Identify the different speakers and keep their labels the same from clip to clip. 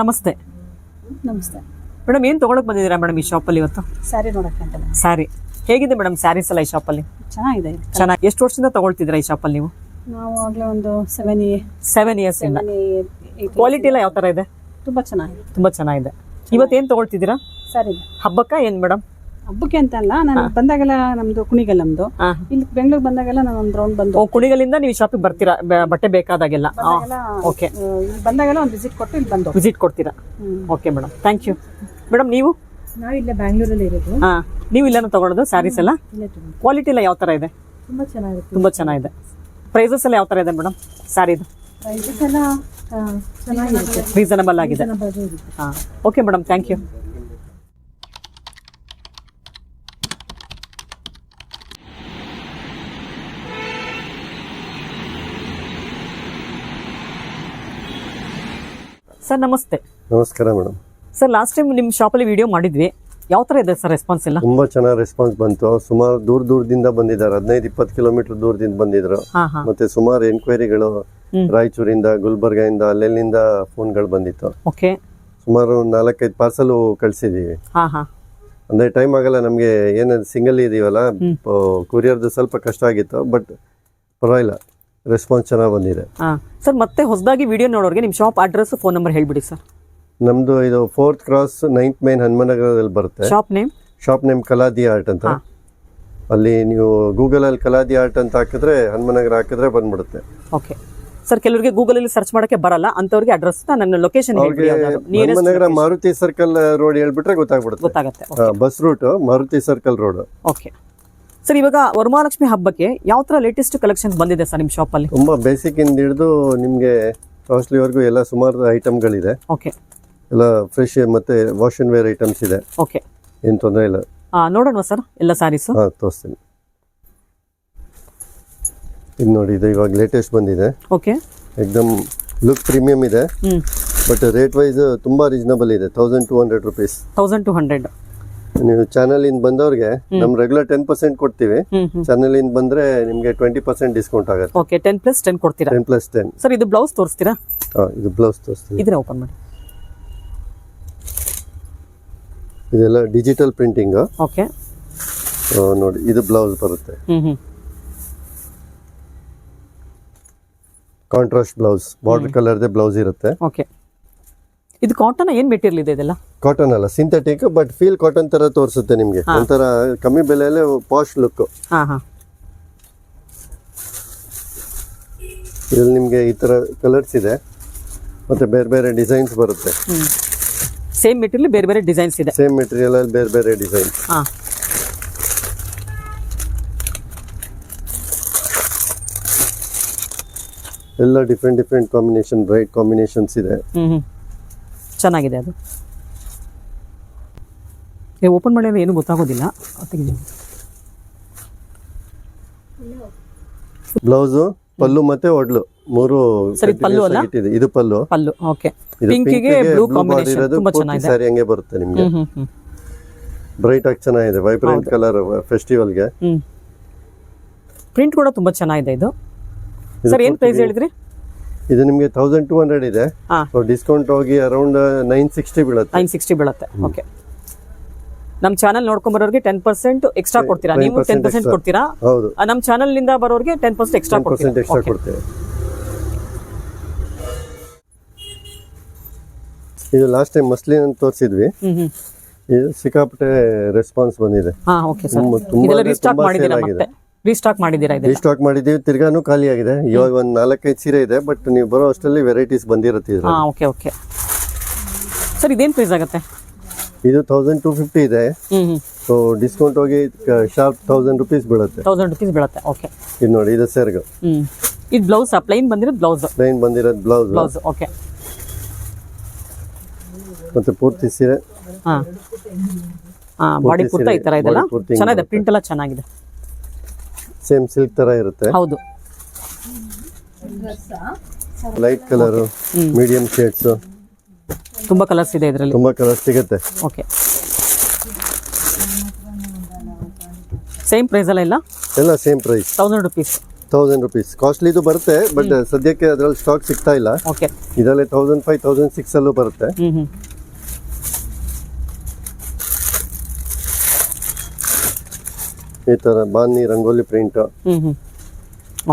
Speaker 1: ನಮಸ್ತೆ.
Speaker 2: ನಮಸ್ತೆ.
Speaker 1: ಮೇಡಮ್ ಏನು ತೊಗೊಳಕ್ ಬಂದಿದ್ದೀರಾ ಮೇಡಮ್ ಈ ಶಾಪಲ್ಲಿ ಇವತ್ತು?
Speaker 2: ಸ್ಯಾರಿ ನೋಡಕ್ಕೆ ಅಂತ.
Speaker 1: ಸ್ಯಾರಿ ಹೇಗಿದೆ ಮೇಡಮ್ ಸ್ಯಾರೀಸ್ ಎಲ್ಲ ಈ ಶಾಪಲ್ಲಿ
Speaker 2: ಚೆನ್ನಾಗಿದೆ.
Speaker 1: ಚೆನ್ನಾಗಿ. ಎಷ್ಟು ವರ್ಷದಿಂದ ತಗೊಳ್ತಿದ್ದೀರಾ ಈ ಶಾಪಲ್ಲಿ ನೀವು?
Speaker 2: ನಾವು ಆಗಲೇ ಒಂದು ಸೆವೆನ್
Speaker 1: ಸೆವೆನ್ ಇಯರ್ಸ್ ಇಂದ. ಕ್ವಾಲಿಟಿ ಎಲ್ಲ ಯಾವ ಥರ ಇದೆ?
Speaker 2: ತುಂಬ ಚೆನ್ನಾಗಿದೆ.
Speaker 1: ತುಂಬಾ ಚೆನ್ನಾಗಿದೆ. ಇವತ್ತೇನು ತಗೊಳ್ತಿದ್ದೀರಾ?
Speaker 2: ಸರಿ
Speaker 1: ಹಬ್ಬಕ್ಕ ಏನು ಮೇಡಮ್?
Speaker 2: ಹಬ್ಬಕ್ಕೆ ಅಂತ ಅಲ್ಲ ನಾನು ಬಂದಾಗೆಲ್ಲ ನಮ್ದು ಕುಣಿಗಲ್ ನಮ್ದು.
Speaker 1: ಹಾಂ.
Speaker 2: ಇಲ್ಲಿ ಬೆಂಗಳೂರು ಬಂದಾಗೆಲ್ಲ ನಾನು ಒಂದು ರೌಂಡ್ ಬಂದು
Speaker 1: ಕುಣಿಗಲಿಂದ ನೀವು ಶಾಪಿಗೆ ಬರ್ತೀರಾ? ಬಟ್ಟೆ ಬೇಕಾದಾಗೆಲ್ಲ. ಓಕೆ.
Speaker 2: ಇಲ್ಲಿ ಬಂದಾಗೆಲ್ಲ ಒಂದು ವಿಸಿಟ್ ಕೊಟ್ಟು ಇಲ್ಲಿ ಬಂದು.
Speaker 1: ವಿಸಿಟ್ ಕೊಡ್ತೀರಾ? Okay madam. Thank you madam ನೀವು?
Speaker 2: ನಾವು ಇಲ್ಲೇ ಬ್ಯಾಂಗ್ಳೂರಲ್ಲಿ ಇರೋದು.
Speaker 1: ಹಾಂ. ನೀವು ಇಲ್ಲೇನೋ ತಗೊಳ್ಳೋದು ಸ್ಯಾರೀಸ್ ಎಲ್ಲ? ಕ್ವಾಲಿಟಿ ಎಲ್ಲ ಯಾವ ಥರ ಇದೆ?
Speaker 2: ತುಂಬ ಚೆನ್ನಾಗಿದೆ
Speaker 1: ತುಂಬ ಚೆನ್ನಾಗಿದೆ. ಪ್ರೈಸಸ್ ಎಲ್ಲ ಯಾವ ಥರ ಇದೆ ಮೇಡಮ್ ಸ್ಯಾರಿದು
Speaker 2: ಪ್ರೈಸಸ್ ಎಲ್ಲ ಆ, ಚೆನ್ನಾಗಿರುತ್ತೆ.
Speaker 1: ರೀಸನಬಲ್ ಆಗಿದೆ. ಹಾಂ. Okay madam thank you sir ನಮಸ್ತೆ.
Speaker 3: ನಮಸ್ಕಾರ ಮೇಡಮ್.
Speaker 1: ಸರ್ ಲಾಸ್ಟ್ ಟೈಮ್ ನಿಮ್ಮ ಶಾಪಲ್ಲಿ ವಿಡಿಯೋ ಮಾಡಿದ್ವಿ. ಯಾವ ಥರ ಇದೆ ಸರ್ ರೆಸ್ಪಾನ್ಸ್ ಎಲ್ಲ?
Speaker 3: ತುಂಬಾ ಚೆನ್ನಾಗಿ ರೆಸ್ಪಾನ್ಸ್ ಬಂತು. ಸುಮಾರು ದೂರ ದೂರದಿಂದ ಬಂದಿದ್ದಾರೆ. ಹದಿನೈದು ಇಪ್ಪತ್ತು ಕಿಲೋಮೀಟರ್ ದೂರದಿಂದ ಬಂದಿದ್ರು.
Speaker 1: ಹಾಂ ಹಾಂ.
Speaker 3: ಮತ್ತೆ ಸುಮಾರು ಎನ್ಕ್ವೈರಿಗಳು. ರಾಯಚೂರಿಂದ ಗುಲ್ಬರ್ಗದಿಂದ ಅಲ್ಲೆಲ್ಲಿಂದ ಫೋನ್ಗಳು ಬಂದಿತ್ತು.
Speaker 1: ಓಕೆ.
Speaker 3: ಸುಮಾರು ನಾಲ್ಕೈದು ಪಾರ್ಸಲ್ ಕಳ್ಸಿದೀವಿ.
Speaker 1: ಹಾಂ ಹಾಂ.
Speaker 3: ಅಂದ್ರೆ ಟೈಮ್ ಆಗಲ್ಲ ನಮಗೆ ಏನಾದ್ರು ಸಿಂಗಲ್ ಇದೀವಲ್ಲ ಕೊರಿಯರ್ದು ಸ್ವಲ್ಪ ಕಷ್ಟ ಆಗಿತ್ತು ಬಟ್ ಪರವಾಗಿಲ್ಲ. ರೆಸ್ಪಾನ್ಸ್ ಚೆನ್ನಾಗಿ ಬಂದಿದೆ.
Speaker 1: ಸರ್ ಮತ್ತೆ ಹೊಸದಾಗಿ ವಿಡಿಯೋ ನೋಡೋರಿಗೆ ನಿಮ್ಮ ಶಾಪ್ ಅಡ್ರೆಸ್ ಫೋನ್ ನಂಬರ್ ಹೇಳ್ಬಿಡಿ ಸರ್.
Speaker 3: ನಮ್ದು ಇದು ಫೋರ್ತ್ ಕ್ರಾಸ್ ನೈನ್ತ್ ಮೇನ್ ಹನುಮನಗರದಲ್ಲಿ ಬರುತ್ತೆ.
Speaker 1: Shop name
Speaker 3: shop name Kaladi art ಅಂತ. ಅಲ್ಲಿ ನೀವು ಗೂಗಲ್ ಅಲ್ಲಿ ಕಲಾದಿ ಆರ್ಟ್ ಅಂತ ಹಾಕಿದ್ರೆ ಹನುಮನಗರ ಹಾಕಿದ್ರೆ ಬಂದ್ಬಿಡುತ್ತೆ.
Speaker 1: ಓಕೆ ಸರ್ ಕೆಲವರಿಗೆ ಗೂಗಲಲ್ಲಿ ಸರ್ಚ್ ಮಾಡಕ್ಕೆ ಬರಲ್ಲ ಅಂಥವ್ರಿಗೆ ಅಡ್ರೆಸ್ ನನ್ನ location
Speaker 3: Hanumanagar Maruti circle road ಹೇಳ್ಬಿಟ್ರೆ ಗೊತ್ತಾಗ್ಬಿಡುತ್ತೆ.
Speaker 1: ಗೊತ್ತಾಗುತ್ತೆ.
Speaker 3: Bus route Maruti circle road
Speaker 1: okay sir ಇವಾಗ ವರಮಹಾಲಕ್ಷ್ಮಿ ಹಬ್ಬಕ್ಕೆ ಯಾವ ತರ ಲೇಟೆಸ್ಟ್ ಕಲೆಕ್ಷನ್ ಬಂದಿದೆ ಸರ್ ನಿಮ್ಮ ಶಾಪಲ್ಲಿ
Speaker 3: ತುಂಬಾ ಬೇಸಿಕ್ ಇಂದ ಹಿಡಿದು ನಿಮ್ಗೆ ಕಾಸ್ಟ್ಲಿವರೆಗೂ ಎಲ್ಲ ಸುಮಾರು ಐಟಮ್ಗಳಿದೆ
Speaker 1: ಓಕೆ
Speaker 3: ಎಲ್ಲ ಫ್ರೆಶ್ ಮತ್ತೆ ವಾಶ್ ಅಂಡ್ ವೇರ್ ಐಟಮ್ಸ್ ಇದೆ.
Speaker 1: ಓಕೆ
Speaker 3: ಏನ್ ತೊಂದರೆ ಇಲ್ಲ.
Speaker 1: ನೋಡೋಣ ಸರ್ ಎಲ್ಲ ಸಾರೀಸ್
Speaker 3: ಹಾ ತೋರಿಸ್ತೀನಿ. ಇದು ನೋಡಿ ಇದು ಇವಾಗ ಲೇಟೆಸ್ಟ್ ಬಂದಿದೆ.
Speaker 1: ಓಕೆ
Speaker 3: ಎಕ್ದಮ್ ಲುಕ್ ಪ್ರೀಮಿಯಂ ಇದೆ. ಬಟ್ ರೇಟ್ ವೈಸ್ ತುಂಬಾ ರೀಸನಬಲ್ ಇದೆ. Thousand two hundred rupees
Speaker 1: thousand two hundred
Speaker 3: ನೀವು ಚಾನಲ್ ಇಂದ ಬಂದವ್ರಿಗೆ ನಮ್ ರೆಗ್ಯುಲರ್ ಟೆನ್ ಪರ್ಸೆಂಟ್ ಕೊಡ್ತೀವಿ. ಚಾನಲ್ ಇಂದ ಬಂದ್ರೆ ನಿಮ್ಗೆ ಟ್ವೆಂಟಿ ಪರ್ಸೆಂಟ್ ಡಿಸ್ಕೌಂಟ್ ಆಗುತ್ತೆ.
Speaker 1: ಓಕೆ ಟೆನ್ ಪ್ಲಸ್ ಟೆನ್ ಕೊಡ್ತೀರಾ?
Speaker 3: ಟೆನ್ ಪ್ಲಸ್ ಟೆನ್
Speaker 1: ಸರ್ ಇದು ಬ್ಲೌಸ್ ತೋರಿಸ್ತೀರಾ?
Speaker 3: ಇದು ಬ್ಲೌಸ್ ತೋರಿಸ್ತೀನಿ
Speaker 1: ಇದನ್ನ ಓಪನ್ ಮಾಡಿ.
Speaker 3: ಇದೆಲ್ಲ ಡಿಜಿಟಲ್ ಪ್ರಿಂಟಿಂಗ್
Speaker 1: ಓಕೆ
Speaker 3: ನೋಡಿ ಇದು ಬ್ಲೌಸ್ ಬರುತ್ತೆ. ಕಾಂಟ್ರಾಸ್ಟ್ ಬ್ಲೌಸ್ ಬಾರ್ಡರ್ ಕಲರ್ದೇ ಬ್ಲೌಸ್ ಇರುತ್ತೆ.
Speaker 1: ಓಕೆ ಇದು ಕಾಟನ್ ಏನ್ ಮೆಟೀರಿಯಲ್ ಇದೆ ಇದೆಲ್ಲ?
Speaker 3: ಕಾಟನ್ ಅಲ್ಲ ಸಿಂಥೆಟಿಕ್ ಬಟ್ ಫೀಲ್ ಕಾಟನ್ ತರ ತೋರಿಸುತ್ತೆ ನಿಮಗೆ. ಒಂಥರ ಕಮ್ಮಿ ಬೆಲೆಯಲ್ಲೇ ಪಾಶ್ ಲುಕ್
Speaker 1: ಹಾ ಹಾ.
Speaker 3: ಇದ್ರಲ್ಲಿ ನಿಮಗೆ ಈ ತರ ಕಲರ್ಸ್ ಇದೆ ಮತ್ತೆ ಬೇರೆ ಬೇರೆ ಡಿಸೈನ್ಸ್ ಬರುತ್ತೆ.
Speaker 1: ಸೇಮ್ ಮೆಟೀರಿಯಲ್ ಬೇರೆ ಬೇರೆ ಡಿಸೈನ್ಸ್ ಇದೆ.
Speaker 3: ಸೇಮ್ ಮೆಟೀರಿಯಲ್ ಅಲ್ಲಿ ಬೇರೆ ಬೇರೆ ಡಿಸೈನ್
Speaker 1: ಹಾ.
Speaker 3: ಎಲ್ಲ different different combination bright combinations ಇದೆ.
Speaker 1: ಚೆನ್ನಾಗಿದೆ ಅದು. ಏ ಓಪನ್ ಮಾಡಿದ್ರೆ ಏನು ಗೊತ್ತಾಗೋದಿಲ್ಲ. ತೆಗೆದು
Speaker 3: ಬ್ಲೌಸು ಪಲ್ಲು ಮತ್ತೆ ಒಡ್ಲು. ಮೂರು
Speaker 1: ಸರ್, ಪಲ್ಲು ಅಲ್ಲ?
Speaker 3: ಇದು ಪಲ್ಲು.
Speaker 1: ಪಲ್ಲು ಓಕೆ. ಪಿಂಕಿಗೆ ಬ್ಲೂ ಕಾಂಬಿನೇಷನ್ ತುಂಬಾ ಚೆನ್ನಾಗಿದೆ.
Speaker 3: ಸರಿ ಹಂಗೆ ಬರುತ್ತೆ ನಿಮ್ಗೆ. ಬ್ರೈಟ್ ಆಗಿ ಚೆನ್ನಾಗಿದೆ. ವೈಬ್ರೆಂಟ್ ಕಲರ್ ಫೆಸ್ಟಿವಲ್ಗೆ
Speaker 1: ಗೆ. ಪ್ರಿಂಟ್ ಕೂಡ ತುಂಬಾ ಚೆನ್ನಾಗಿದೆ ಇದು. ಸರ್ ಏನು ಪ್ರೈಸ್ ಹೇಳಿದ್ರಿ?
Speaker 3: ಇದು ನಿಮಗೆ ತೌಸಂಡ್ ಟೂ ಹಂಡ್ರೆಡ್ ಇದೆ. ಡಿಸ್ಕೌಂಟ್ ಹೋಗಿ ಅರೌಂಡ್ ನೈನ್ ಸಿಕ್ಸ್ಟಿ ಬೀಳುತ್ತೆ.
Speaker 1: ನೈನ್ ಸಿಕ್ಸ್ಟಿ ಬೀಳುತ್ತೆ. ಓಕೆ ನಮ್ಮ ಚಾನಲ್ ನೋಡ್ಕೊಂಬರೋರಿಗೆ ಟೆನ್ ಪರ್ಸೆಂಟ್ ಎಕ್ಸ್ಟ್ರಾ ಕೊಡ್ತೀರಾ? ನೀವು
Speaker 3: 10%
Speaker 1: ಟೆನ್ ಪರ್ಸೆಂಟ್ ಕೊಡ್ತೀರಾ? ನಮ್ಮ ಚಾನಲ್ನಿಂದ ಬರೋರಿಗೆ ಟೆನ್ ಪರ್ಸೆಂಟ್ ಎಕ್ಸ್ಟ್ರಾ
Speaker 3: ಕೊಡ್ತೀವಿ
Speaker 1: ಕೊಡ್ತೀರಾ?
Speaker 3: ಇದು ಲಾಸ್ಟ್ ಟೈಮ್ ಮಸ್ಲಿನ್ ಅಂತ ತೋರಿಸಿದ್ವಿ. ಇದು ಸಿಕ್ಕಾಪಟ್ಟೆ ರೆಸ್ಪಾನ್ಸ್ ಬಂದಿದೆ.
Speaker 1: ಹಾಂ ಓಕೆ ಸರ್.
Speaker 3: ತುಂಬ-
Speaker 1: ರೀಸ್ಟಾಕ್ ಮಾಡಿದ್ದೀರಾ
Speaker 3: sale
Speaker 1: ರೀಸ್ಟಾಕ್
Speaker 3: ಮಾಡಿದ್ದೀವಿ ತಿರ್ಗಾನು ಖಾಲಿ ಆಗಿದೆ ಇವಾಗ ಒಂದು ನಾಲ್ಕೈದು ಸೀರೆ ಇದೆ ಬಟ್ ನೀವು ಬರೋ ಅಷ್ಟರಲ್ಲಿ ವೆರೈಟೀಸ್ ಬಂದಿರುತ್ತೆ ಇದ್ರಲ್ಲಿ.
Speaker 1: ಹಾಂ ಓಕೆ ಓಕೆ ಸರ್ ಇದೇನು ಪ್ರೈಸ್ ಆಗುತ್ತೆ?
Speaker 3: ಇದು ತೌಸಂಡ್ ಟೂ ಫಿಫ್ಟಿ ಇದೆ.
Speaker 1: ಹ್ಞೂ ಹ್ಞೂ
Speaker 3: ಸೊ ಡಿಸ್ಕೌಂಟ್ ಹೋಗಿ ಶಾರ್ಪ್ ತೌಸಂಡ್ ರುಪೀಸ್ ಬೀಳುತ್ತೆ.
Speaker 1: ತೌಸಂಡ್ ರುಪೀಸ್ ಬೀಳುತ್ತೆ ಓಕೆ
Speaker 3: ಇದು ನೋಡಿ ಇದು ಸೆರ್ಗು.
Speaker 1: ಹ್ಞೂ ಇದು ಬ್ಲೌಸ್ ಪ್ಲೈನ್ ಬಂದಿರೋದು ಬ್ಲೌಸ್
Speaker 3: ಪ್ಲೈನ್ ಬಂದಿರೋದು ಬ್ಲೌಸ್
Speaker 1: ಬ್ಲೌಸ್ ಓಕೆ
Speaker 3: ಮತ್ತೆ ಪೂರ್ತಿ ಸೀರೆ.
Speaker 1: ಹಾಂ. ಹಾಂ ಬಾಡಿ
Speaker 3: ಪೂರ್ತಿ
Speaker 1: ಕುರ್ತಾ ಈ ಥರ ಇದೆಲ್ಲ
Speaker 3: body ಪೂರ್ತಿ ಹಿಂಗೆ
Speaker 1: ಚೆನ್ನಾಗಿದೆ. ಪ್ರಿಂಟ್ ಎಲ್ಲ ಚೆನ್ನಾಗಿದೆ.
Speaker 3: ಸೇಮ್ ಸಿಲ್ಕ್ ತರ ಇರುತ್ತೆ.
Speaker 1: ಹೌದು.
Speaker 3: ಲೈಟ್ ಕಲರ್ ಮೀಡಿಯಂ ಶೇಡ್ಸ್
Speaker 1: ತುಂಬಾ ಕಲರ್ಸ್ ಇದೆ ಇದರಲ್ಲಿ.
Speaker 3: ತುಂಬಾ ಕಲರ್ ಸಿಗುತ್ತೆ.
Speaker 1: ಓಕೆ ಸೇಮ್ ಪ್ರೈಸ್ ಅಲ್ಲ ಇಲ್ಲ?
Speaker 3: ಎಲ್ಲ same price
Speaker 1: thousand rupees
Speaker 3: thousand rupees ಕಾಸ್ಟ್ಲಿದು ಬರುತ್ತೆ ಬಟ್ ಸದ್ಯಕ್ಕೆ ಅದರಲ್ಲಿ ಸ್ಟಾಕ್ ಸಿಗ್ತಾ ಇಲ್ಲ.
Speaker 1: ಓಕೆ
Speaker 3: ಇದರಲ್ಲಿ ತೌಸಂಡ್ ಫೈವ್ ತೌಸಂಡ್ ಸಿಕ್ಸ್ ಅಲ್ಲೂ ಬರುತ್ತೆ
Speaker 1: ಹ್ಮ್ ಹ್ಮ್
Speaker 3: ಈ ತರ ಬಾನಿ rangoli print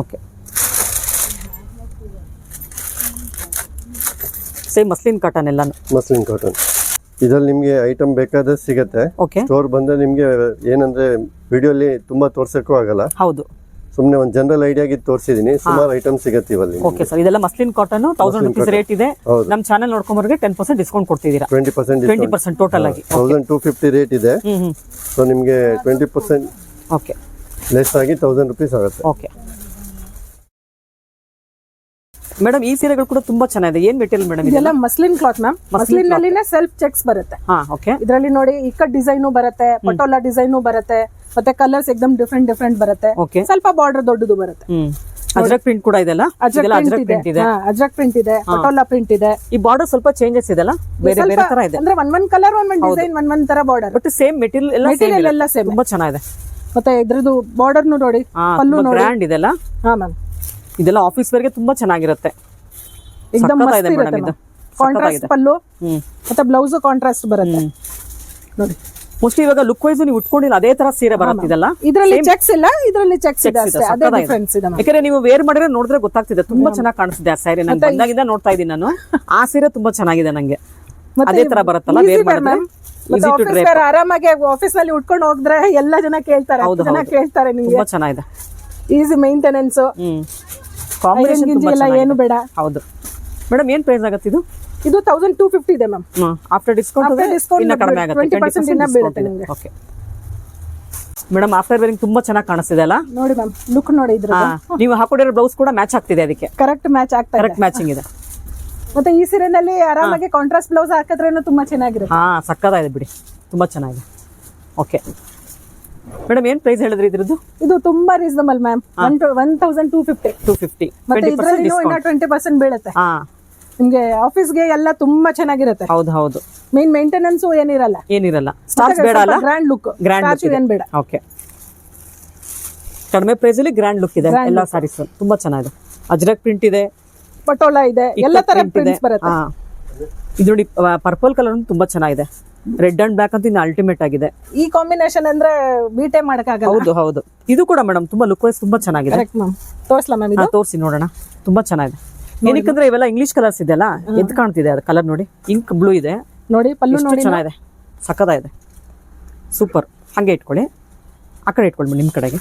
Speaker 1: okay same muslin cotton ಎಲ್ಲಾನು?
Speaker 3: ಮಸ್ಲಿನ್ ಕಾಟನ್ ಇದ್ರಲ್ಲಿ ನಿಮಗೆ ಐಟಮ್ ಬೇಕಾದ್ರೆ ಸಿಗುತ್ತೆ.
Speaker 1: ಓಕೆ
Speaker 3: ಸ್ಟೋರ್ ಬಂದ್ರೆ ನಿಮಗೆ ಏನಂದ್ರೆ ವಿಡಿಯೋಲಿ ತುಂಬಾ ತೋರ್ಸಕ್ಕೂ ಆಗಲ್ಲ.
Speaker 1: ಹೌದು.
Speaker 3: ಸುಮ್ಮನೆ ಒಂದು ಜನರಲ್ ಐಡಿಯಾಗಿ ತೋರಿಸಿದೀನಿ. ಸುಮಾರು ಐಟಮ್ ಸಿಗುತ್ತೆ ಇವಲ್ಲಿ
Speaker 1: ಓಕೆ ಸರ್ ಇದೆಲ್ಲ muslin cotton thousand rupees rate ಇದೆ. ನಮ್ಮ ಚಾನಲ್ ನೋಡ್ಕೊಂಬರ್ಗೆ ten percent discount ಕೊಡ್ತಿದ್ದೀರಾ
Speaker 3: twenty percent
Speaker 1: twenty percent total ಆಗಿ.
Speaker 3: ತೌಸಂಡ್ ಟೂ ಫಿಫ್ಟಿ ರೇಟ್ ಇದೆ. ಸೊ ನಿಮಗೆ ಟ್ವೆಂಟಿ ಪರ್ಸೆಂಟ್
Speaker 1: ಓಕೆ.
Speaker 3: ಲೆಸ್ ಆಗಿ ತೌಸಂಡ್ ರುಪೀಸ್ ಆಗುತ್ತೆ.
Speaker 1: ಓಕೆ. ಮೇಡಮ್ ಈ ಸೀರೆಗಳು ಕೂಡ ತುಂಬಾ ಚೆನ್ನಾಗಿದೆ. ಏನ್ ಮೆಟೀರಿಯಲ್ ಮೇಡಮ್ ಇದೆಲ್ಲ?
Speaker 2: ಮಸ್ಲಿನ್ ಕ್ಲಾತ್ ಮ್ಯಾಮ್ ಮಸ್ಲಿನ್ ನಲ್ಲಿನೇ ಸೆಲ್ಫ್ ಚೆಕ್ಸ್ ಬರುತ್ತೆ.
Speaker 1: ಹಾ ಓಕೆ.
Speaker 2: ಇದರಲ್ಲಿ ನೋಡಿ ಇಕ್ಕಟ್ ಡಿಸೈನು ಬರುತ್ತೆ ಪಟೋಲಾ ಡಿಸೈನು ಬರುತ್ತೆ ಮತ್ತೆ ಕಲರ್ಸ್ ಎಕ್ದಮ್ ಡಿಫ್ರೆಂಟ್ ಡಿಫ್ರೆಂಟ್ ಬರುತ್ತೆ.
Speaker 1: ಓಕೆ.
Speaker 2: ಸ್ವಲ್ಪ ಬಾರ್ಡರ್ ದೊಡ್ಡದು ಬರುತ್ತೆ.
Speaker 1: ಹ್ಮ್. ಅಜ್ರಕ್ ಪ್ರಿಂಟ್ ಕೂಡ ಇದೆಲ್ಲ
Speaker 2: ಅಜ್ರಕ್
Speaker 1: ಇದೆಲ್ಲ
Speaker 2: ಪ್ರಿಂಟ್
Speaker 1: ಅಜ್ರಕ್
Speaker 2: ಇದೆ.
Speaker 1: ಪ್ರಿಂಟ್ ಇದೆ.
Speaker 2: ಹಾ, ಅಜ್ರಕ್ ಪ್ರಿಂಟ್ ಇದೆ ಪಟೋಲಾ ಪ್ರಿಂಟ್ ಇದೆ.
Speaker 1: ಈ ಬಾರ್ಡರ್ ಸ್ವಲ್ಪ ಚೇಂಜಸ್ ಇದೆಲ್ಲ ಬೇರೆ ಬೇರೆ ತರ ಇದೆ.
Speaker 2: ಅಂದ್ರೆ one one colour one one design one one ತರ ಬಾರ್ಡರ್
Speaker 1: ಬಟ್ ಸೇಮ್ ಮೆಟೀರಿಯಲ್ ಎಲ್ಲ
Speaker 2: ಸೇಮ್
Speaker 1: ತುಂಬಾ ಚೆನ್ನಾಗಿದೆ.
Speaker 2: ಮತ್ತೆ ಇದ್ರದ್ದು ಬಾರ್ಡರ್ನು ನೋಡಿ ಪಲ್ಲು ನೋಡಿ.
Speaker 1: ಬ್ರ್ಯಾಂಡ್ ಇದೆಲ್ಲ.
Speaker 2: ಹಾ ಮ್ಯಾಮ್
Speaker 1: ಇದೆಲ್ಲ ಆಫೀಸ್ ವೇರ್ಗೆ ತುಂಬಾ ಚೆನ್ನಾಗಿರುತ್ತೆ.
Speaker 2: ಎಕ್ದಮ್ ಮಸ್ತ್ ಇರುತ್ತೆ
Speaker 1: ಇದು.
Speaker 2: ಕಾಂಟ್ರಾಸ್ಟ್ ಪಲ್ಲು ಮತ್ತೆ ಬ್ಲೌಸ್ ಕಾಂಟ್ರಾಸ್ಟ್ ಬರುತ್ತೆ. ನೋಡಿ.
Speaker 1: ಮೋಸ್ಟ್ಲಿ ಇವಾಗ ಲುಕ್ ವೈಸ್ ನೀವು ಉಟ್ಕೊಂಡಿಲ್ಲ ಅದೇ ತರ ಸೀರೆ ಬರುತ್ತಿದೆಲ್ಲ
Speaker 2: ಇದರಲ್ಲಿ ಚೆಕ್ಸ್ ಇಲ್ಲ ಇದರಲ್ಲಿ ಚೆಕ್ಸ್ ಇದೆ ಅಷ್ಟೇ. ಅದೇ. ಡಿಫ್ರೆನ್ಸ್ ಇದೆ ಮ್ಯಾಮ್
Speaker 1: ಯಾಕಂದ್ರೆ ನೀವು ವೇರ್ ಮಾಡಿದ್ರೆ ನೋಡಿದ್ರೆ ಗೊತ್ತಾಗ್ತಿದೆ ತುಂಬಾ ಚೆನ್ನಾಗಿ ಕಾಣಿಸ್ತಿದೆ ಆ ಸೀರೆ ನಾನು ಬಂದಾಗಿಂದ ನೋಡ್ತಾ ಇದ್ದೀನಿ ನಾನು. ಆ ಸೀರೆ ತುಂಬಾ ಚೆನ್ನಾಗಿದೆ ನಂಗೆ. ಅದೇ ತರ ಬರುತ್ತಲ್ಲ ವೇರ್ ಮಾಡಿದ್ರೆ? ಈಸಿ ಟು ಡ್ರೈಪ್
Speaker 2: ಆರಾಮಾಗಿ ಆಫೀಸ್ನಲ್ಲಿ ಉಟ್ಕೊಂಡು ಹೋಗಿದ್ರೆ ಎಲ್ಲ ಜನ ಕೇಳ್ತಾರೆ.
Speaker 1: ಹೌದು,
Speaker 2: ಜನ
Speaker 1: ಹೌದು.
Speaker 2: ಕೇಳ್ತಾರೆ ನಿಮ್ಗೆ.
Speaker 1: ತುಂಬಾ ಚೆನ್ನಾಗಿದೆ.
Speaker 2: ಈಸಿ ಮೇಂಟೆನೆನ್ಸ್
Speaker 1: ಹ್ಮ್. ಕಾಂಬಿನೇಷನ್
Speaker 2: ಗಿಂಜಿ
Speaker 1: ತುಂಬಾ
Speaker 2: ಎಲ್ಲ ಏನು ಬೇಡ.
Speaker 1: ಹೌದು. ಮೇಡಮ್ ಏನ್ ಪ್ರೈಸ್ ಆಗತ್ತೆ ಇದು?
Speaker 2: ಇದು ತೌಸಂಡ್ ಟೂ ಫಿಫ್ಟಿ ಇದೆ ma'am
Speaker 1: after discount
Speaker 2: After discount
Speaker 1: ಇನ್ನ ಕಡಿಮೆ ಆಗುತ್ತೆ.
Speaker 2: 20% ಇನ್ನ ಬೀಳುತ್ತೆ ನಿಮ್ಗೆ.
Speaker 1: ಓಕೆ ಮೇಡಮ್ ಆಫ್ಟರ್ ವೇರಿಂಗ್ ತುಂಬಾ ಚೆನ್ನಾಗಿ ಕಾಣಿಸ್ತಿದೆ ಅಲ್ಲ?
Speaker 2: ನೋಡಿ ಮ್ಯಾಮ್ ಲುಕ್ ನೋಡಿ ಇದ್ರ
Speaker 1: ಹಾ, ನೀವು ಹಾಕೊಂಡಿರೋ ಬ್ಲೌಸ್ ಕೂಡ ಮ್ಯಾಚ್ ಆಗ್ತಿದೆ ಅದಕ್ಕೆ.
Speaker 2: ಕರೆಕ್ಟ್ ಮ್ಯಾಚ್ ಆಗ್ತಾ ಇದೆ.
Speaker 1: ಕರೆಕ್ಟ್ ಮ್ಯಾಚಿಂಗ್ ಇದೆ.
Speaker 2: ಮತ್ತೆ ಈ ಸೀರೆನಲ್ಲಿ ಆರಾಮಾಗಿ ಕಾಂಟ್ರಾಸ್ಟ್ ಬ್ಲೌಸ್ ಹಾಕಿದ್ರೆ ತುಂಬಾ ಚೆನ್ನಾಗಿರುತ್ತೆ.
Speaker 1: ಹಾ ಸಕ್ಕದಾಗಿದೆ ಬಿಡಿ. ತುಂಬಾ ಚೆನ್ನಾಗಿದೆ. ಓಕೆ ಮೇಡಮ್ ಏನ್ ಪ್ರೈಸ್ ಹೇಳಿದ್ರಿ ಇದ್ರದ್ದು?
Speaker 2: ಇದು ತುಂಬಾ reasonable ma'am one one thousand two fifty
Speaker 1: two fifty
Speaker 2: ಮತ್ತೆ ಇದರಲ್ಲಿ ಇನ್ನ ಟ್ವೆಂಟಿ ಪರ್ಸೆಂಟ್ ಬೀಳುತ್ತೆ.
Speaker 1: ಹಾ.
Speaker 2: ನಿಮ್ಗೆ ಆಫೀಸ್ಗೆ ಎಲ್ಲ ತುಂಬಾ ಚೆನ್ನಾಗಿರುತ್ತೆ.
Speaker 1: ಹೌದು ಹೌದು.
Speaker 2: ಮೇನ್ ಮೇಂಟೆನೆನ್ಸ್ ಏನಿರಲ್ಲ.
Speaker 1: ಏನಿರಲ್ಲ. ಸ್ಟಾರ್ಸ್ ಬೇಡ ಅಲ್ಲ?
Speaker 2: ಗ್ರ್ಯಾಂಡ್ ಲುಕ್
Speaker 1: ಗ್ರ್ಯಾಂಡ್
Speaker 2: ಏನ್ ಬೇಡ.
Speaker 1: ಓಕೆ ಕಡಿಮೆ ಪ್ರೈಸ್ ಅಲ್ಲಿ ಗ್ರ್ಯಾಂಡ್ ಲುಕ್ ಇದೆ. ಎಲ್ಲ ಸಾರೀಸ್ ತುಂಬಾ ಚೆನ್ನಾಗಿದೆ. ಅಜ್ರಕ್ ಪ್ರಿಂಟ್ ಇದೆ.
Speaker 2: ಪಟೋಲಾ ಇದೆ. ಎಲ್ಲ ತರ ಪ್ರಿಂಟ್ಸ್ ಬರುತ್ತೆ.
Speaker 1: ಇದು ನೋಡಿ ಪರ್ಪಲ್ ಕಲರ್ ತುಂಬಾ ಚೆನ್ನಾಗಿದೆ. ರೆಡ್ ಅಂಡ್ ಬ್ಲಾಕ್ ಅಂತ ಇನ್ನು ಅಲ್ಟಿಮೇಟ್ ಆಗಿದೆ.
Speaker 2: ಈ ಕಾಂಬಿನೇಷನ್ ಅಂದ್ರೆ ಬೀಟೆ ಮಾಡಕ್ಕಾಗಲ್ಲ?
Speaker 1: ಹೌದು ಹೌದು. ಇದು ಕೂಡ ಮೇಡಮ್ ತುಂಬಾ ಲುಕ್ ವೈಸ್ ತುಂಬಾ ಚೆನ್ನಾಗಿದೆ.
Speaker 2: ತೋರಿಸ್ಲಾ ಮ್ಯಾಮ್ ಇದು?
Speaker 1: ತೋರಿಸಿ ನೋಡೋಣ. ತುಂಬಾ ಚೆನ್ನಾಗಿದೆ. ಏನಕ್ಕಂದ್ರೆ ಇವೆಲ್ಲ ಇಂಗ್ಲಿಷ್ ಕಲರ್ಸ್ ಇದೆಯಲ್ಲ ಎದ್ ಕಾಣ್ತಿದೆ ಅದು ಕಲರ್ ನೋಡಿ. ಇಂಕ್ ಬ್ಲೂ ಇದೆ.
Speaker 2: ನೋಡಿ ಪಲ್ಲು ನೋಡಿ
Speaker 1: ಚೆನ್ನಾಗಿದೆ. ಸಖತ್ತಾಗಿದೆ. ಸೂಪರ್. ಹಾಗೆ ಇಟ್ಕೊಳ್ಳಿ. ಆ ಕಡೆ ಇಟ್ಕೊಳ್ಳಿ ನಿಮ್ಮ ಕಡೆಗೆ.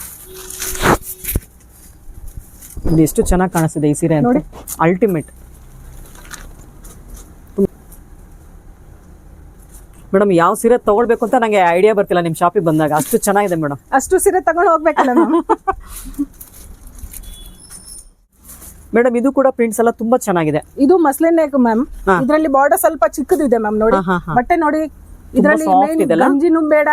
Speaker 1: ಇದು ಎಷ್ಟು ಚೆನ್ನಾಗಿ ಕಾಣಿಸ್ತಿದೆ ಈ ಸೀರೆ ನೋಡಿ. ಅಲ್ಟಿಮೇಟ್ ಮೇಡಮ್ ಯಾವ ಸೀರೆ ತಗೊಳ್ಬೇಕು ಅಂತ ನಂಗೆ ಐಡಿಯಾ ಬರ್ತಿಲ್ಲ. ನಿಮ್ಮ ಶಾಪಿಗೆ ಬಂದಾಗ. ಅಷ್ಟು ಚೆನ್ನಾಗಿದೆ ಮೇಡಮ್.
Speaker 2: ಅಷ್ಟು ಸೀರೆ ತಗೊಂಡು ಹೋಗ್ಬೇಕಲ್ಲ
Speaker 1: ಮೇಡಮ್ ಇದು ಕೂಡ ಪ್ರಿಂಟ್ಸ್ ಎಲ್ಲ ತುಂಬಾ ಚೆನ್ನಾಗಿದೆ.
Speaker 2: ಇದು ಮಸ್ಲಿನ್ ಮ್ಯಾಮ್ ಇದರಲ್ಲಿ ಬಾರ್ಡರ್ ಸ್ವಲ್ಪ ಚಿಕ್ಕದಿದೆ ಮ್ಯಾಮ್ ನೋಡಿ. ಬಟ್ಟೆ ನೋಡಿ ಇದ್ರಲ್ಲಿ? ಗಂಜಿನೂ ಬೇಡ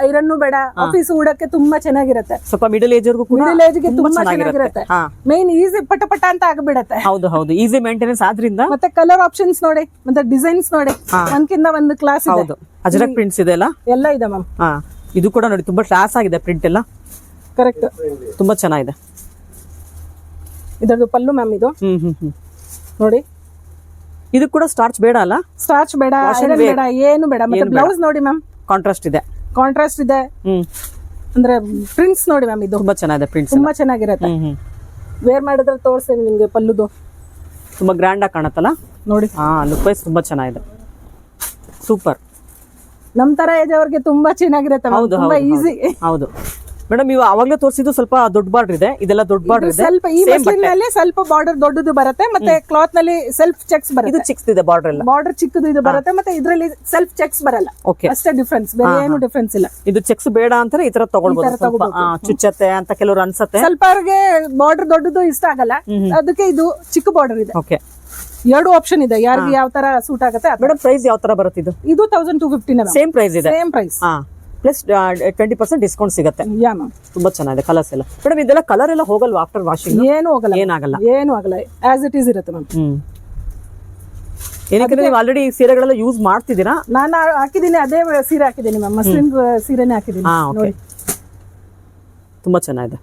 Speaker 2: ಐರನ್ನು ಬೇಡ. ಆಫೀಸ್ ಉಡಕ್ಕೆ ತುಂಬಾ ಚೆನ್ನಾಗಿರುತ್ತೆ.
Speaker 1: ಸ್ವಲ್ಪ ಮಿಡಲ್ ಏಜ್
Speaker 2: ಮಿಡಲ್ ಏಜ್ಗೆ
Speaker 1: ತುಂಬಾ ಚೆನ್ನಾಗಿರುತ್ತೆ.
Speaker 2: ಮೇನ್ ಈಸಿ ಪಟ ಪಟ ಅಂತ ಆಗ್ಬಿಡತ್ತೆ.
Speaker 1: ಹೌದು ಹೌದು. ಈಸಿ ಮೇಂಟೆನೆನ್ಸ್ ಆದ್ರಿಂದ
Speaker 2: ಮತ್ತೆ ಕಲರ್ ಆಪ್ಷನ್ಸ್ ನೋಡಿ ಮತ್ತೆ ಡಿಸೈನ್ಸ್ ನೋಡಿ. ಒಂದ್ಕಿಂತ ಒಂದು ಕ್ಲಾಸ್ ಇದೆ.
Speaker 1: ಹೌದು. ಅಜರಕ್ ಪ್ರಿಂಟ್ಸ್ ಇದೆ ಅಲ್ಲ?
Speaker 2: ಎಲ್ಲ ಇದೆ ಮ್ಯಾಮ್
Speaker 1: ಇದು ಕೂಡ ನೋಡಿ ತುಂಬಾ ಕ್ಲಾಸ್ ಆಗಿದೆ ಪ್ರಿಂಟ್ ಎಲ್ಲ.
Speaker 2: ಕರೆಕ್ಟ್
Speaker 1: ತುಂಬಾ ಚೆನ್ನಾಗಿದೆ.
Speaker 2: ಇದರದ್ದು ಪಲ್ಲು ಮ್ಯಾಮ್ ಇದು.
Speaker 1: ಹ್ಮ್ ಹ್ಮ್ ಹ್ಮ್.
Speaker 2: ನೋಡಿ.
Speaker 1: ಇದು ಕೂಡ ಸ್ಟಾರ್ಚ್ ಬೇಡ ಅಲ್ಲ?
Speaker 2: ಸ್ಟಾರ್ಚ್ ಬೇಡ ಐರನ್ ಬೇಡ. ಏನು ಬೇಡ. ಮತ್ತೆ ಬ್ಲೌಸ್ ನೋಡಿ ಮ್ಯಾಮ್
Speaker 1: ಕಾಂಟ್ರಾಸ್ಟ್ ಇದೆ.
Speaker 2: ಕಾಂಟ್ರಾಸ್ಟ್ ಇದೆ.
Speaker 1: ಹ್ಮ್.
Speaker 2: ಅಂದ್ರೆ ಪ್ರಿಂಟ್ಸ್ ನೋಡಿ ಮ್ಯಾಮ್ ಇದು.
Speaker 1: ತುಂಬಾ ಚೆನ್ನಾಗಿದೆ ಪ್ರಿಂಟ್ಸ್
Speaker 2: ತುಂಬಾ ಚೆನ್ನಾಗಿರುತ್ತೆ.
Speaker 1: ಹ್ಮ್ ಹ್ಮ್.
Speaker 2: ವೇರ್ ಮಾಡಿದ್ರೆ ತೋರಿಸ್ತೇನೆ ನಿಮಗೆ ಪಲ್ಲುದು.
Speaker 1: ತುಂಬಾ ಗ್ರ್ಯಾಂಡ್ ಆಗಿ ಕಾಣತ್ತಲ್ಲ?
Speaker 2: ನೋಡಿ.
Speaker 1: ಹಾ ಲುಕ್ ವೈಸ್ ತುಂಬಾ ಚೆನ್ನಾಗಿದೆ. ಸೂಪರ್
Speaker 2: ನಮ್ ತರ ಏಜ್ ಅವ್ರಿಗೆ ತುಂಬಾ ಚೆನ್ನಾಗಿರುತ್ತೆ ma'am.
Speaker 1: ಹೌದು
Speaker 2: ತುಂಬಾ
Speaker 1: ಹೌದು
Speaker 2: ಈಸಿ
Speaker 1: ಹೌದು. ಮೇಡಮ್ ಇವಾಗ ಅವಾಗ್ಲೇ ತೋರಿಸಿದ್ದು ಸ್ವಲ್ಪ ದೊಡ್ಡ ಬಾರ್ಡರ್ ಇದೆ. ಇದೆಲ್ಲ ದೊಡ್ಡ ಬಾರ್ಡರ್ ಇದೆ.
Speaker 2: ಸ್ವಲ್ಪ ಈ ಮಸ್ಲಿನ್ನಲ್ಲಿ ಸ್ವಲ್ಪ ಬಾರ್ಡರ್ ದೊಡ್ಡದು ಬರುತ್ತೆ. ಮತ್ತೆ ಕ್ಲಾತ್ನಲ್ಲಿ ಸೆಲ್ಫ್ ಚೆಕ್ಸ್
Speaker 1: ಇದು
Speaker 2: ಬರುತ್ತೆ.
Speaker 1: ಚಿಕ್ಸ್ ಇದೆ ಬಾರ್ಡರ್ ಎಲ್ಲ.
Speaker 2: ಬಾರ್ಡರ್ ಚಿಕ್ಕದು ಇದು ಬರುತ್ತೆ. ಮತ್ತೆ ಇದರಲ್ಲಿ ಸೆಲ್ಫ್ ಚೆಕ್ಸ್ ಬರಲ್ಲ.
Speaker 1: ಓಕೆ
Speaker 2: ಅಷ್ಟೇ ಡಿಫ್ರೆನ್ಸ್ ಬೇರೆ ಏನು ಡಿಫ್ರೆನ್ಸ್ ಇಲ್ಲ.
Speaker 1: ಇದು ಚೆಕ್ಸ್ ಬೇಡ ಅಂತಾರೆ ಈ ತರ ತಗೊಳ್ಬಹುದು ಚುಚ್ಚತ್ತೆ ಅಂತ ಕೆಲವರು ಅನ್ಸುತ್ತೆ.
Speaker 2: ಸ್ವಲ್ಪ ಅವ್ರಿಗೆ ಬಾರ್ಡರ್ ದೊಡ್ಡದು ಇಷ್ಟ ಆಗಲ್ಲ. ಅದಕ್ಕೆ ಇದು ಚಿಕ್ಕ ಬಾರ್ಡರ್ ಇದೆ.
Speaker 1: ಓಕೆ
Speaker 2: ಎರಡು ಆಪ್ಷನ್ ಇದೆ. ಯಾರಿಗೆ ಯಾವ ತರ ಸೂಟ್ ಆಗುತ್ತೆ
Speaker 1: ಮೇಡಮ್ ಪ್ರೈಸ್ ಯಾವ ತರ ಬರುತ್ತೆ ಇದು
Speaker 2: ಇದು ತೌಸಂಡ್ ಟೂ ಫಿಫ್ಟಿನ
Speaker 1: ಸೇಮ್ ಪ್ರೈಸ್ ಇದೆ.
Speaker 2: Same price
Speaker 1: plus twenty percent discount ಸಿಗುತ್ತೆ.
Speaker 2: ಯಾ ಮ್ಯಾಮ್
Speaker 1: ತುಂಬಾ ಚೆನ್ನಾಗಿದೆ ಕಲರ್ಸ್ ಎಲ್ಲ. ಮೇಡಮ್ ಇದೆಲ್ಲ ಕಲರ್ ಎಲ್ಲ ಹೋಗಲ್ವಾ ಆಫ್ಟರ್ ವಾಷಿಂಗ್
Speaker 2: ಏನು ಹೋಗಲ್ಲ.
Speaker 1: ಏನಾಗಲ್ಲ?
Speaker 2: ಏನು ಆಗಲ್ಲ. ಆಸ್ ಇಟ್ ಈಸ್ ಇರುತ್ತೆ ಮ್ಯಾಮ್
Speaker 1: ಏನಕ್ಕೆ ನೀವು ಆಲ್ರೆಡಿ ಸೀರೆಗಳೆಲ್ಲ ಯೂಸ್ ಮಾಡ್ತಿದ್ದೀರಾ?
Speaker 2: ನಾನು ಹಾಕಿದ್ದೀನಿ ಅದೇ ಸೀರೆ ಹಾಕಿದ್ದೀನಿ ಮ್ಯಾಮ್ ಮಸ್ಲಿನ್ ಸೀರೆನೇ ಹಾಕಿದ್ದೀನಿ. ನೋಡಿ.
Speaker 1: ತುಂಬಾ ಚೆನ್ನಾಗಿದೆ.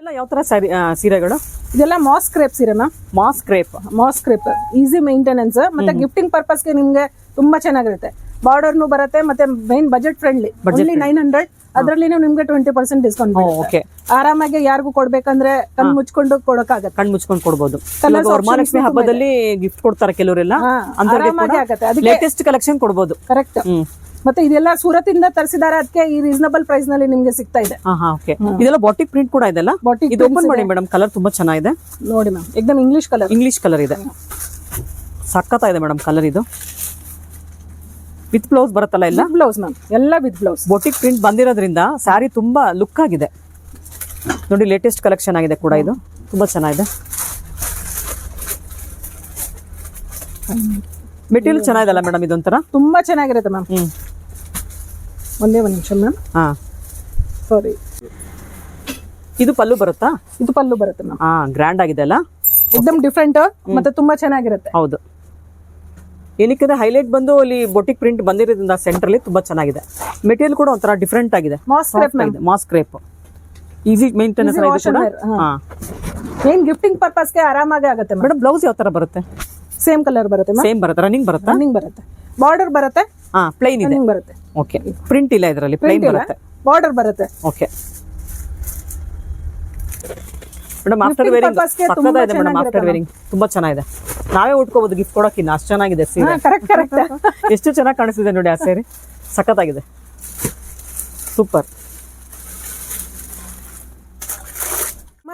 Speaker 1: ಎಲ್ಲ ಯಾವ ತರ ಸ್ಯಾರಿ ಸೀರೆಗಳು?
Speaker 2: ಇದೆಲ್ಲ ಮಾಸ್ ಕ್ರೇಪ್ ಸೀರೆ ma'am
Speaker 1: moss crepe
Speaker 2: moss crepe easy maintenance ಮತ್ತೆ ಗಿಫ್ಟಿಂಗ್ ಪರ್ಪಸ್ಗೆ ನಿಮ್ಗೆ ತುಂಬಾ ಚೆನ್ನಾಗಿರುತ್ತೆ. ಬಾರ್ಡರ್ನು ಬರುತ್ತೆ ಮತ್ತೆ main budget friendly only nine hundred ಅದರಲ್ಲಿ ನಿಮ್ಗೆ ಟ್ವೆಂಟಿ ಪರ್ಸೆಂಟ್ ಡಿಸ್ಕೌಂಟ್
Speaker 1: ಓಕೆ.
Speaker 2: ಆರಾಮಾಗಿ ಯಾರಿಗೂ ಕೊಡ್ಬೇಕಂದ್ರೆ ಕಣ್ ಮುಚ್ಕೊಂಡು ಕೊಡಕ್ಕಾಗತ್ತೆ.
Speaker 1: ಕಣ್ ಮುಚ್ಕೊಂಡು ಕೊಡ್ಬೋದು. ವರಮಹಾಲಕ್ಷ್ಮಿ ಹಬ್ಬದಲ್ಲಿ ಗಿಫ್ಟ್ ಕೊಡ್ತಾರೆ ಕೆಲವರೆಲ್ಲ.
Speaker 2: ಆರಾಮಾಗಿ ಆಗತ್ತೆ. ಅದಕ್ಕೆ-
Speaker 1: ಲೇಟೆಸ್ಟ್ ಕಲೆಕ್ಷನ್ ಕೊಡ್ಬೋದು.
Speaker 2: ಕರೆಕ್ಟ್ ಮತ್ತೆ ಇದೆಲ್ಲ ಸೂರತ್ ಇಂದ ತರಿಸಿದಾರೆ ಅದಕ್ಕೆ ಈ ರೀಸನಬಲ್ ಪ್ರೈಸ್ನಲ್ಲಿ ನಿಮ್ಗೆ ಸಿಗ್ತಾ ಇದೆ.
Speaker 1: ಇದೆಲ್ಲ ಬಾಟಿಕ್ ಪ್ರಿಂಟ್ ಕೂಡ ಇದೆಲ್ಲ?
Speaker 2: ಬಾಟಿಕ್
Speaker 1: ಇದು ಓಪನ್ ಮಾಡಿ ಮೇಡಮ್ ಕಲರ್ ತುಂಬಾ ಚೆನ್ನಾಗಿದೆ.
Speaker 2: ನೋಡಿ ಮ್ಯಾಮ್ ಏಕದಮ್ ಇಂಗ್ಲಿಷ್ ಕಲರ್
Speaker 1: ಇಂಗ್ಲಿಷ್ ಕಲರ್ ಇದೆ. ಸಖತ್ತಾಗಿದೆ ಮೇಡಮ್ ಕಲರ್ ಇದು. ವಿತ್ ಬ್ಲೌಸ್ ಬರುತ್ತಲ್ಲ
Speaker 2: ಇಲ್ಲ ಬ್ಲೌಸ್ ಮ್ಯಾಮ್ ಎಲ್ಲ ವಿತ್ ಬ್ಲೌಸ್
Speaker 1: ಬೊಟಿಕ್ ಪ್ರಿಂಟ್ ಬಂದಿರೋದ್ರಿಂದ ಸ್ಯಾರಿ ತುಂಬಾ ಲುಕ್ ಆಗಿದೆ. ನೋಡಿ ಲೇಟೆಸ್ಟ್ ಕಲೆಕ್ಷನ್ ಆಗಿದೆ ಕೂಡ ಇದು. ತುಂಬಾ ಚೆನ್ನಾಗಿದೆ. ಮೆಟೀರಿಯಲ್ ಚೆನ್ನಾಗಿದಲ್ಲ ಮೇಡಮ್ ಇದೊಂಥರ?
Speaker 2: ತುಂಬಾ ಚೆನ್ನಾಗಿರುತ್ತೆ ಮ್ಯಾಮ್
Speaker 1: ಹ್ಮ್.
Speaker 2: ಒಂದೇ ಒಂದು ನಿಮಿಷ ಮ್ಯಾಮ್
Speaker 1: ಹಾ.
Speaker 2: ಸಾರಿ
Speaker 1: ಇದು ಪಲ್ಲು ಬರುತ್ತಾ?
Speaker 2: ಇದು ಪಲ್ಲು ಬರುತ್ತೆ ಮ್ಯಾಮ್
Speaker 1: ಹಾ ಗ್ರ್ಯಾಂಡ್ ಆಗಿದೆ ಅಲ್ಲ?
Speaker 2: ಎಕ್ದಮ್ ಡಿಫ್ರೆಂಟ್ ಮತ್ತೆ ತುಂಬಾ ಚೆನ್ನಾಗಿರುತ್ತೆ.
Speaker 1: ಹೌದು. ಏನಕ್ಕೆ ಹೈಲೈಟ್ ಬಂದು ಅಲ್ಲಿ ಬೊಟಿಕ್ ಪ್ರಿಂಟ್ ಬಂದಿರೋದ್ರಿಂದ ಸೆಂಟ್ರಲ್ಲಿ ತುಂಬಾ ಚೆನ್ನಾಗಿದೆ. ಮೆಟೀರಿಯಲ್ ಕೂಡ ಒಂಥರ ಡಿಫ್ರೆಂಟ್ ಆಗಿದೆ.
Speaker 2: Moss crepe ma'am
Speaker 1: moss crepe easy maintenance
Speaker 2: ಏನ್ ಗಿಫ್ಟಿಂಗ್ ಪರ್ಪಸ್ಗೆ ಆರಾಮಾಗಿ ಆಗುತ್ತೆ
Speaker 1: ಮೇಡಮ್ ಬ್ಲೌಸ್ ಯಾವ ತರ ಬರುತ್ತೆ?
Speaker 2: ಸೇಮ್ ಕಲರ್ ಬರುತ್ತೆ
Speaker 1: ಸೇಮ್ ಬರುತ್ತೆ. ರನ್ನಿಂಗ್ ಬರುತ್ತಾ?
Speaker 2: ರನ್ನಿಂಗ್ ಬರುತ್ತೆ. ಬಾರ್ಡರ್ ಬರುತ್ತೆ.
Speaker 1: ಹಾ ಪ್ಲೈನ್ ಇದೆ.
Speaker 2: ರನ್ನಿಂಗ್ ಬರುತ್ತೆ.
Speaker 1: ಓಕೆ ಪ್ರಿಂಟ್ ಇಲ್ಲ ಇದರಲ್ಲಿ. ಪ್ಲೈನ್ ಬರುತ್ತೆ.
Speaker 2: ಬಾರ್ಡರ್ ಬರುತ್ತೆ.
Speaker 1: ಓಕೆ ಮೇಡಮ್ ಆಫ್ಟರ್ ವೇರಿಂಗ್
Speaker 2: ತುಂಬಾ
Speaker 1: ಸಕ್ಕತ್ತಾಗಿದೆ ಮೇಡಮ್ ಆಫ್ಟರ್ ವೇರಿಂಗ್ ತುಂಬಾ ಚೆನ್ನಾಗಿದೆ. ನಾವೇ ಉಟ್ಕೋಬಹುದು ಗಿಫ್ಟ್ ಕೊಡೋಕಿನ್ನ ಅಷ್ಟು ಚೆನ್ನಾಗಿದೆ ಸೀರೆ.
Speaker 2: ಕರೆಕ್ಟ್ ಕರೆಕ್ಟ್
Speaker 1: ಎಷ್ಟು ಚೆನ್ನಾಗಿ ಕಾಣಿಸ್ತಿದೆ ನೋಡಿ ಆ ಸೀರೆ. ಸಖತ್ತಾಗಿದೆ. ಸೂಪರ್.